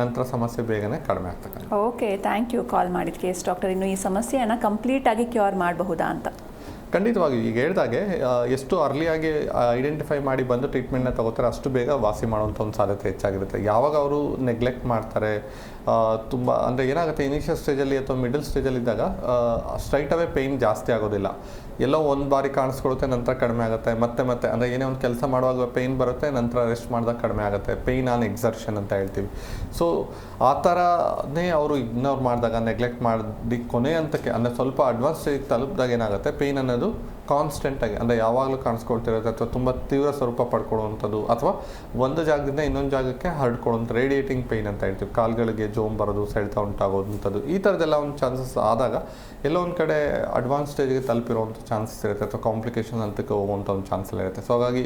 ನಂತರ ಸಮಸ್ಯೆ ಬೇಗನೆ ಕಡಿಮೆ ಆಗ್ತಕ್ಕಂಥ ಓಕೆ ಥ್ಯಾಂಕ್ ಯು ಕಾಲ್ ಮಾಡಿದ್ದಕ್ಕೆ ಎಸ್ ಡಾಕ್ಟರ್ ಇನ್ನು ಈ ಸಮಸ್ಯೆಯನ್ನು ಕಂಪ್ಲೀಟಾಗಿ ಕ್ಯೂರ್ ಮಾಡಬಹುದಾ ಅಂತ. ಖಂಡಿತವಾಗಿ ಈಗ ಹೇಳ್ದಾಗೆ ಎಷ್ಟು ಅರ್ಲಿಯಾಗಿ ಐಡೆಂಟಿಫೈ ಮಾಡಿ ಬಂದು ಟ್ರೀಟ್ಮೆಂಟ್ನ ತಗೋತಾರೆ ಅಷ್ಟು ಬೇಗ ವಾಸಿ ಮಾಡುವಂಥ ಒಂದು ಸಾಧ್ಯತೆ ಹೆಚ್ಚಾಗಿರುತ್ತೆ. ಯಾವಾಗ ಅವರು ನೆಗ್ಲೆಕ್ಟ್ ಮಾಡ್ತಾರೆ ತುಂಬ ಅಂದರೆ ಏನಾಗುತ್ತೆ ಇನಿಷಿಯಲ್ ಸ್ಟೇಜಲ್ಲಿ ಅಥವಾ ಮಿಡಲ್ ಸ್ಟೇಜಲ್ಲಿ ಇದ್ದಾಗ ಸ್ಟ್ರೈಟ್ ಅವೇ ಪೇಯ್ನ್ ಜಾಸ್ತಿ ಆಗೋದಿಲ್ಲ. ಎಲ್ಲೋ ಒಂದು ಬಾರಿ ಕಾಣಿಸ್ಕೊಳುತ್ತೆ, ನಂತರ ಕಡಿಮೆ ಆಗುತ್ತೆ. ಮತ್ತೆ ಮತ್ತೆ, ಅಂದರೆ ಏನೇ ಒಂದು ಕೆಲಸ ಮಾಡುವಾಗ ಪೇಯ್ನ್ ಬರುತ್ತೆ, ನಂತರ ರೆಸ್ಟ್ ಮಾಡಿದಾಗ ಕಡಿಮೆ ಆಗುತ್ತೆ. ಪೇಯ್ನ್ ಆನ್ ಎಕ್ಸರ್ಷನ್ ಅಂತ ಹೇಳ್ತೀವಿ. ಸೊ ಆ ಥರನೇ ಅವರು ಇಗ್ನೋರ್ ಮಾಡಿದಾಗ ನೆಗ್ಲೆಕ್ಟ್ ಮಾಡಿ ಕೊನೆ ಹಂತಕ್ಕೆ, ಅಂದರೆ ಸ್ವಲ್ಪ ಅಡ್ವಾನ್ಸ್ ಸ್ಟೇಜ್ ತಲುಪಿದಾಗ ಏನಾಗುತ್ತೆ ಪೇಯ್ನ್ ಅನ್ನೋದು ಕಾನ್ಸ್ಟೆಂಟಾಗಿ ಅಂದರೆ ಯಾವಾಗಲೂ ಕಾಣಿಸ್ಕೊಳ್ತಿರೋದು ಅಥವಾ ತುಂಬ ತೀವ್ರ ಸ್ವರೂಪ ಪಡ್ಕೊಳ್ಳುವಂಥದ್ದು ಅಥವಾ ಒಂದು ಜಾಗದಿಂದ ಇನ್ನೊಂದು ಜಾಗಕ್ಕೆ ಹರಡ್ಕೊಳ್ಳುವಂಥ ರೇಡಿಯೇಟಿಂಗ್ ಪೇಯ್ನ್ ಅಂತ ಹೇಳ್ತೀವಿ. ಕಾಲುಗಳಿಗೆ ಜೋಮ್ ಬರೋದು, ಸೆಳೆತ ಉಂಟಾಗೋದಂಥದ್ದು ಈ ಥರದ್ದೆಲ್ಲ ಒಂದು ಚಾನ್ಸಸ್ ಆದಾಗ ಎಲ್ಲೋ ಒಂದು ಕಡೆ ಅಡ್ವಾನ್ಸ್ ಸ್ಟೇಜ್ಗೆ ತಲುಪಿರುವಂಥ ಚಾನ್ಸಸ್ ಇರುತ್ತೆ ಅಥವಾ ಕಾಂಪ್ಲಿಕೇಶನ್ ಹಂತಕ್ಕೆ ಹೋಗುವಂಥ ಒಂದು ಚಾನ್ಸ್ ಇರುತ್ತೆ. ಸೊ ಹಾಗಾಗಿ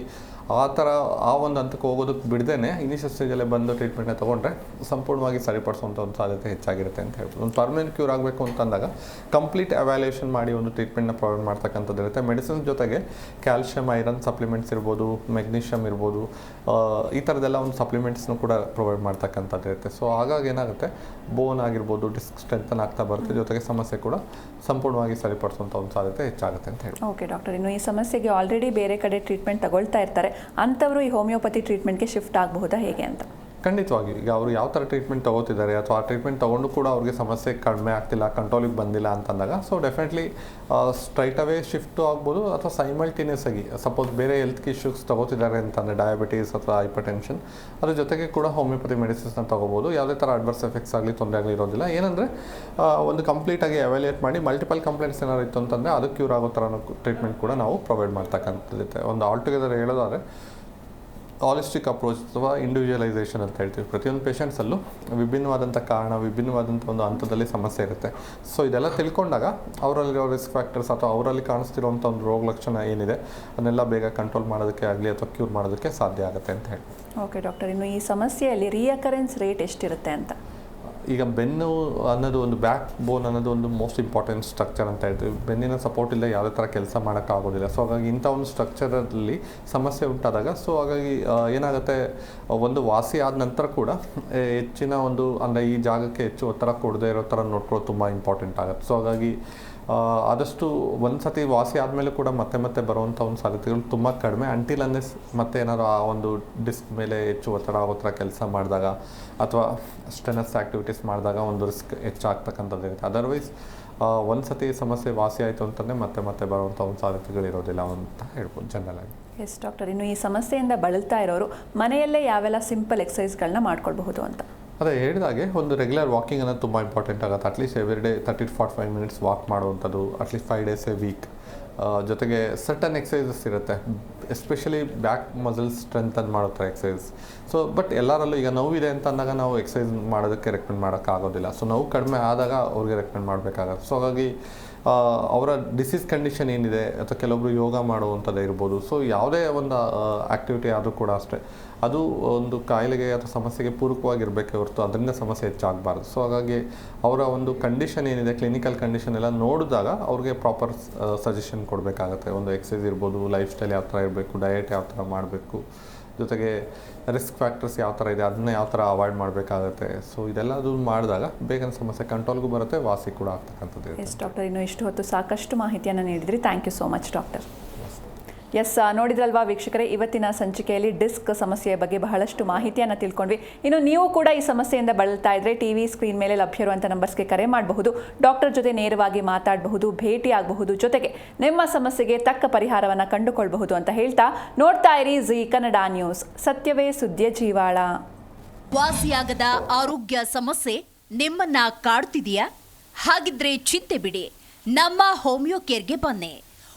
ಆ ಥರ ಆ ಒಂದು ಹಂತಕ್ಕೆ ಹೋಗೋದಕ್ಕೆ ಬಿಡದೇ ಇನಿಷಿಯಲ್ ಸ್ಟೇಜಲ್ಲೇ ಬಂದು ಟ್ರೀಟ್ಮೆಂಟ್ನ ತೊಗೊಂಡ್ರೆ ಸಂಪೂರ್ಣವಾಗಿ ಸರಿಪಡಿಸುವಂಥ ಒಂದು ಸಾಧ್ಯತೆ ಹೆಚ್ಚಾಗಿರುತ್ತೆ ಅಂತ ಹೇಳ್ಬೋದು. ಒಂದು ಪರ್ಮನೆಂಟ್ ಕ್ಯೂರ್ ಆಗಬೇಕು ಅಂತಂದಾಗ ಕಂಪ್ಲೀಟ್ ಅವ್ಯಾಲ್ಯೂಯೇಷನ್ ಮಾಡಿ ಒಂದು ಟ್ರೀಟ್ಮೆಂಟ್ನ ಪ್ರೊವೈಡ್ ಮಾಡ್ತಕ್ಕಂಥದ್ದು ಇರುತ್ತೆ. ಮೆಡಿಸಿನ್ ಜೊತೆಗೆ ಕ್ಯಾಲ್ಶಿಯಂ ಐರನ್ ಸಪ್ಲಿಮೆಂಟ್ಸ್ ಇರ್ಬೋದು ಮೆಗ್ನೀಷಿಯಮ್ ಇರ್ಬೋದು ಈ ಥರದ್ದೆಲ್ಲ ಒಂದು ಸಪ್ಲಿಮೆಂಟ್ಸ್ನು ಕೂಡ ಪ್ರೊವೈಡ್ ಮಾಡ್ತಕ್ಕಂಥದ್ದು ಇರುತ್ತೆ. ಸೊ ಹಾಗಾಗಿ ಏನಾಗುತ್ತೆ ಬೋನ್ ಆಗಿರ್ಬೋದು ಡಿಸ್ಕ್ ಸ್ಟ್ರೆಂಥನ್ ಆಗ್ತಾ ಬರುತ್ತೆ ಜೊತೆಗೆ ಸಮಸ್ಯೆ ಕೂಡ ಸಂಪೂರ್ಣವಾಗಿ ಸರಿಪಡಿಸುವಂಥ ಒಂದು ಸಾಧ್ಯತೆ ಹೆಚ್ಚಾಗುತ್ತೆ ಅಂತ ಹೇಳಿ. ಓಕೆ ಡಾಕ್ಟರ್ ಇನ್ನು ಈ ಸಮಸ್ಯೆಗೆ ಆಲ್ರೆಡಿ ಬೇರೆ ಕಡೆ ಟ್ರೀಟ್ಮೆಂಟ್ ತಗೊಳ್ತಾ ಇರ್ತಾರೆ. ಅಂಥವರು ಈ ಹೋಮಿಯೋಪತಿ ಟ್ರೀಟ್ಮೆಂಟ್ಗೆ ಶಿಫ್ಟ್ ಆಗಬಹುದಾ ಹೇಗೆ ಅಂತ? ಖಂಡಿತವಾಗಿ. ಈಗ ಅವರು ಯಾವ ಥರ ಟ್ರೀಟ್ಮೆಂಟ್ ತೊಗೋತಿದ್ದಾರೆ ಅಥವಾ ಆ ಟ್ರೀಟ್ಮೆಂಟ್ ತೊಗೊಂಡು ಕೂಡ ಅವ್ರಿಗೆ ಸಮಸ್ಯೆ ಕಡಿಮೆ ಆಗ್ತಿಲ್ಲ ಕಂಟ್ರೋಲಿಗೆ ಬಂದಿಲ್ಲ ಅಂತಂದಾಗ so definitely straight away shift ಆಗ್ಬೋದು ಅಥವಾ ಸೈಮಲ್ಟೇನಿಯಸ್ ಆಗಿ ಸಪೋಸ್ ಬೇರೆ ಹೆಲ್ತ್ ಇಶ್ಯೂಸ್ ತೊಗೋತಿದ್ದಾರೆ ಅಂತಂದರೆ ಡಯಾಬಿಟೀಸ್ ಅಥವಾ ಹೈಪರ್ ಟೆನ್ಷನ್ ಅದ್ರ ಜೊತೆಗೆ ಕೂಡ ಹೋಮಿಯೋಪತಿ ಮೆಡಿಸಿನ್ಸ್ನ ತೊಗೋಬೋದು. ಯಾವುದೇ ಥರ ಅಡ್ವರ್ಸ್ ಎಫೆಕ್ಟ್ಸ್ ಆಗಲಿ ತೊಂದರೆ ಆಗಲಿ ಇರೋದಿಲ್ಲ. ಏನಂದರೆ ಒಂದು ಕಂಪ್ಲೀಟಾಗಿ ಅವೈಲೇಟ್ ಮಾಡಿ ಮಲ್ಟಿಪಲ್ ಕಂಪ್ಲೇಂಟ್ಸ್ ಏನಾದ್ರು ಇತ್ತು ಅಂತಂದರೆ ಅದು ಕ್ಯೂರ್ ಆಗೋ ಥರ ಟ್ರೀಟ್ಮೆಂಟ್ ಕೂಡ ನಾವು ಪ್ರೊವೈಡ್ ಮಾಡ್ತಕ್ಕಂಥದ್ದಿರುತ್ತೆ ಒಂದು ಆಲ್ಟುಗೆದರ್ ಹೇಳೋದಾದ್ರೆ ಹಾಲಿಸ್ಟಿಕ್ ಅಪ್ರೋಚ್ ಅಥವಾ ಇಂಡಿವಿಜುವಲೈಸೇಷನ್ ಅಂತ ಹೇಳ್ತೀವಿ. ಪ್ರತಿಯೊಂದು ಪೇಷಂಟ್ಸಲ್ಲೂ ವಿಭಿನ್ನವಾದಂಥ ಕಾರಣ, ವಿಭಿನ್ನವಾದಂಥ ಒಂದು ಹಂತದಲ್ಲಿ ಸಮಸ್ಯೆ ಇರುತ್ತೆ. ಸೊ ಇದೆಲ್ಲ ತಿಳ್ಕೊಂಡಾಗ ಅವರಲ್ಲಿರೋ ರಿಸ್ಕ್ ಫ್ಯಾಕ್ಟರ್ಸ್ ಅಥವಾ ಅವರಲ್ಲಿ ಕಾಣಿಸ್ತಿರುವಂಥ ಒಂದು ರೋಗ ಲಕ್ಷಣ ಏನಿದೆ, ಅದನ್ನೆಲ್ಲ ಬೇಗ ಕಂಟ್ರೋಲ್ ಮಾಡೋದಕ್ಕೆ ಆಗಲಿ ಅಥವಾ ಕ್ಯೂರ್ ಮಾಡೋದಕ್ಕೆ ಸಾಧ್ಯ ಆಗುತ್ತೆ ಅಂತ ಹೇಳಿ ಓಕೆ ಡಾಕ್ಟರ್ ಇನ್ನು ಈ ಸಮಸ್ಯೆಯಲ್ಲಿ ರಿಯಕರೆನ್ಸ್ ರೇಟ್ ಎಷ್ಟಿರುತ್ತೆ ಅಂತ? ಈಗ ಬೆನ್ನು ಅನ್ನೋದು ಒಂದು ಬ್ಯಾಕ್ ಬೋನ್ ಅನ್ನೋದು ಒಂದು ಮೋಸ್ಟ್ ಇಂಪಾರ್ಟೆಂಟ್ ಸ್ಟ್ರಕ್ಚರ್ ಅಂತ ಹೇಳ್ತೀವಿ. ಬೆನ್ನಿನ ಸಪೋರ್ಟ್ ಇಲ್ಲ ಯಾವುದೇ ಥರ ಕೆಲಸ ಮಾಡೋಕ್ಕಾಗೋದಿಲ್ಲ ಸೊ ಹಾಗಾಗಿ ಇಂಥ ಒಂದು ಸ್ಟ್ರಕ್ಚರಲ್ಲಿ ಸಮಸ್ಯೆ ಉಂಟಾದಾಗ ಸೊ ಹಾಗಾಗಿ ಏನಾಗುತ್ತೆ, ಒಂದು ವಾಸಿ ಆದ ನಂತರ ಕೂಡ ಹೆಚ್ಚಿನ ಒಂದು, ಅಂದರೆ ಈ ಜಾಗಕ್ಕೆ ಹೆಚ್ಚು ಒತ್ತಡ ಕೊಡದೇ ಇರೋ ಥರ ನೋಡ್ಕೊಳ್ಳೋದು ತುಂಬ ಇಂಪಾರ್ಟೆಂಟ್ ಆಗುತ್ತೆ. ಸೊ ಹಾಗಾಗಿ ಆದಷ್ಟು ಒಂದು ಸತಿ ವಾಸಿ ಆದಮೇಲೆ ಕೂಡ ಮತ್ತೆ ಮತ್ತೆ ಬರುವಂಥ ಒಂದು ಸಾಧ್ಯತೆಗಳು ತುಂಬ ಕಡಿಮೆ. ಅಂಟಿಲ್ ಅನ್ನೆಸ್ ಮತ್ತೆ ಏನಾದ್ರು ಆ ಒಂದು ಡಿಸ್ಕ್ ಮೇಲೆ ಹೆಚ್ಚು ಒತ್ತಡ ಥರ ಕೆಲಸ ಮಾಡಿದಾಗ ಅಥವಾ ಸ್ಟೆನಸ್ ಆ್ಯಕ್ಟಿವಿಟೀಸ್ ಮಾಡಿದಾಗ ಒಂದು ರಿಸ್ಕ್ ಹೆಚ್ಚಾಗ್ತಕ್ಕಂಥದ್ದು ಇರುತ್ತೆ. ಅದರ್ವೈಸ್ ಒಂದು ಸತಿ ಸಮಸ್ಯೆ ವಾಸಿ ಆಯಿತು ಅಂತಂದರೆ ಮತ್ತೆ ಮತ್ತೆ ಬರುವಂಥ ಒಂದು ಸಾಧ್ಯತೆಗಳು ಇರೋದಿಲ್ಲ ಅಂತ ಹೇಳ್ಬೋದು ಜನರಲ್ ಆಗಿ. ಎಸ್ ಡಾಕ್ಟರ್ ಇನ್ನು ಈ ಸಮಸ್ಯೆಯಿಂದ ಬಳಲ್ತಾ ಇರೋರು ಮನೆಯಲ್ಲೇ ಯಾವೆಲ್ಲ ಸಿಂಪಲ್ ಎಕ್ಸಸೈಸ್ಗಳನ್ನ ಮಾಡ್ಕೊಳ್ಬಹುದು ಅಂತ. ಅದೇ ಹೇಳಿದಾಗೆ ಒಂದು ರೆಗ್ಯುಲರ್ ವಾಕಿಂಗ್ ಅನ್ನೋದು ತುಂಬ ಇಂಪಾರ್ಟೆಂಟ್ ಆಗುತ್ತೆ. At least every day thirty forty five minutes walk ಮಾಡುವಂಥದ್ದು at least five days a week ಜೊತೆಗೆ ಸರ್ಟನ್ ಎಕ್ಸಸೈಸಸ್ ಇರುತ್ತೆ. ಎಸ್ಪೆಷಲಿ ಬ್ಯಾಕ್ ಮಸಲ್ಸ್ ಸ್ಟ್ರೆಂಥನ್ ಮಾಡೋ ಥರ ಎಕ್ಸಸೈಸ್ ಸೊ ಬಟ್ ಎಲ್ಲರಲ್ಲೂ ಈಗ ನೋವಿದೆ ಅಂತ ಅಂದಾಗ ನಾವು ಎಕ್ಸಸೈಸ್ ಮಾಡೋದಕ್ಕೆ ರೆಕಮೆಂಡ್ ಮಾಡೋಕ್ಕಾಗೋದಿಲ್ಲ. ಸೊ ನೋವು ಕಡಿಮೆ ಆದಾಗ ಅವ್ರಿಗೆ ರೆಕಮೆಂಡ್ ಮಾಡಬೇಕಾಗತ್ತೆ. ಸೊ ಹಾಗಾಗಿ ಅವರ ಡಿಸೀಸ್ ಕಂಡೀಷನ್ ಏನಿದೆ ಅಥವಾ ಕೆಲವೊಬ್ರು ಯೋಗ ಮಾಡುವಂಥದ್ದು ಇರ್ಬೋದು. ಸೊ ಯಾವುದೇ ಒಂದು ಆ್ಯಕ್ಟಿವಿಟಿ ಆದರೂ ಕೂಡ ಅಷ್ಟೇ. ಅದು ಒಂದು ಕಾಯಿಲೆಗೆ ಅಥವಾ ಸಮಸ್ಯೆಗೆ ಪೂರಕವಾಗಿರಬೇಕೆ ಹೊರತು ಅದರಿಂದ ಸಮಸ್ಯೆ ಹೆಚ್ಚಾಗಬಾರ್ದು. ಸೊ ಹಾಗಾಗಿ ಅವರ ಒಂದು ಕಂಡೀಷನ್ ಏನಿದೆ ಕ್ಲಿನಿಕಲ್ ಕಂಡೀಷನ್ ಎಲ್ಲ ನೋಡಿದಾಗ ಅವ್ರಿಗೆ ಪ್ರಾಪರ್ ಸಜೆಷನ್ ಕೊಡಬೇಕಾಗತ್ತೆ. ಒಂದು ಎಕ್ಸಸೈಸ್ ಇರ್ಬೋದು ಲೈಫ್ ಸ್ಟೈಲ್ ಯಾವ ಥರ ಇರಬೇಕು ಡಯಟ್ ಯಾವ ಥರ ಮಾಡಬೇಕು. ಜೊತೆಗೆ ರಿಸ್ಕ್ ಫ್ಯಾಕ್ಟರ್ಸ್ ಯಾವ ಥರ ಇದೆ, ಅದನ್ನ ಯಾವ ಥರ ಅವಾಯ್ಡ್ ಮಾಡಬೇಕಾಗುತ್ತೆ. ಸೊ ಇದೆಲ್ಲ ಅದು ಮಾಡಿದಾಗ ಬೇಗನೆ ಸಮಸ್ಯೆ ಕಂಟ್ರೋಲ್ಗೂ ಬರುತ್ತೆ, ವಾಸಿ ಕೂಡ ಆಗ್ತಕ್ಕಂಥದ್ದು ಎಸ್ ಡಾಕ್ಟರ್ ಇನ್ನು ಇಷ್ಟು ಹೊತ್ತು ಸಾಕಷ್ಟು ಮಾಹಿತಿಯನ್ನು ನೀಡಿದ್ರಿ. Thank you so much doctor yes ನೋಡಿದ್ರಲ್ವಾ ವೀಕ್ಷಕರೇ, ಇವತ್ತಿನ ಸಂಚಿಕೆಯಲ್ಲಿ ಡಿಸ್ಕ್ ಸಮಸ್ಯೆಯ ಬಗ್ಗೆ ಬಹಳಷ್ಟು ಮಾಹಿತಿಯನ್ನು ತಿಳ್ಕೊಂಡ್ವಿ. ಇನ್ನು ನೀವು ಕೂಡ ಈ ಸಮಸ್ಯೆಯಿಂದ ಬಳಲ್ತಾ ಇದ್ರೆ ಟಿವಿ ಸ್ಕ್ರೀನ್ ಮೇಲೆ ಲಭ್ಯ ಇರುವಂಥ ನಂಬರ್ಸ್ಗೆ ಕರೆ ಮಾಡಬಹುದು. ಡಾಕ್ಟರ್ ಜೊತೆ ನೇರವಾಗಿ ಮಾತಾಡಬಹುದು, ಭೇಟಿ ಆಗಬಹುದು. ಜೊತೆಗೆ ನಿಮ್ಮ ಸಮಸ್ಯೆಗೆ ತಕ್ಕ ಪರಿಹಾರವನ್ನು ಕಂಡುಕೊಳ್ಬಹುದು ಅಂತ ಹೇಳ್ತಾ ನೋಡ್ತಾ ಇರಿ ಜಿ ಕನ್ನಡ ನ್ಯೂಸ್. ಸತ್ಯವೇ ಸುದ್ದಿಯ ಜೀವಾಳ. ವಾಸಿಯಾಗದ ಆರೋಗ್ಯ ಸಮಸ್ಯೆ ನಿಮ್ಮನ್ನ ಕಾಡ್ತಿದೆಯಾ? ಹಾಗಿದ್ರೆ ಚಿಂತೆ ಬಿಡಿ. ನಮ್ಮ ಹೋಮಿಯೋ ಕೇರ್ಗೆ ಬನ್ನಿ.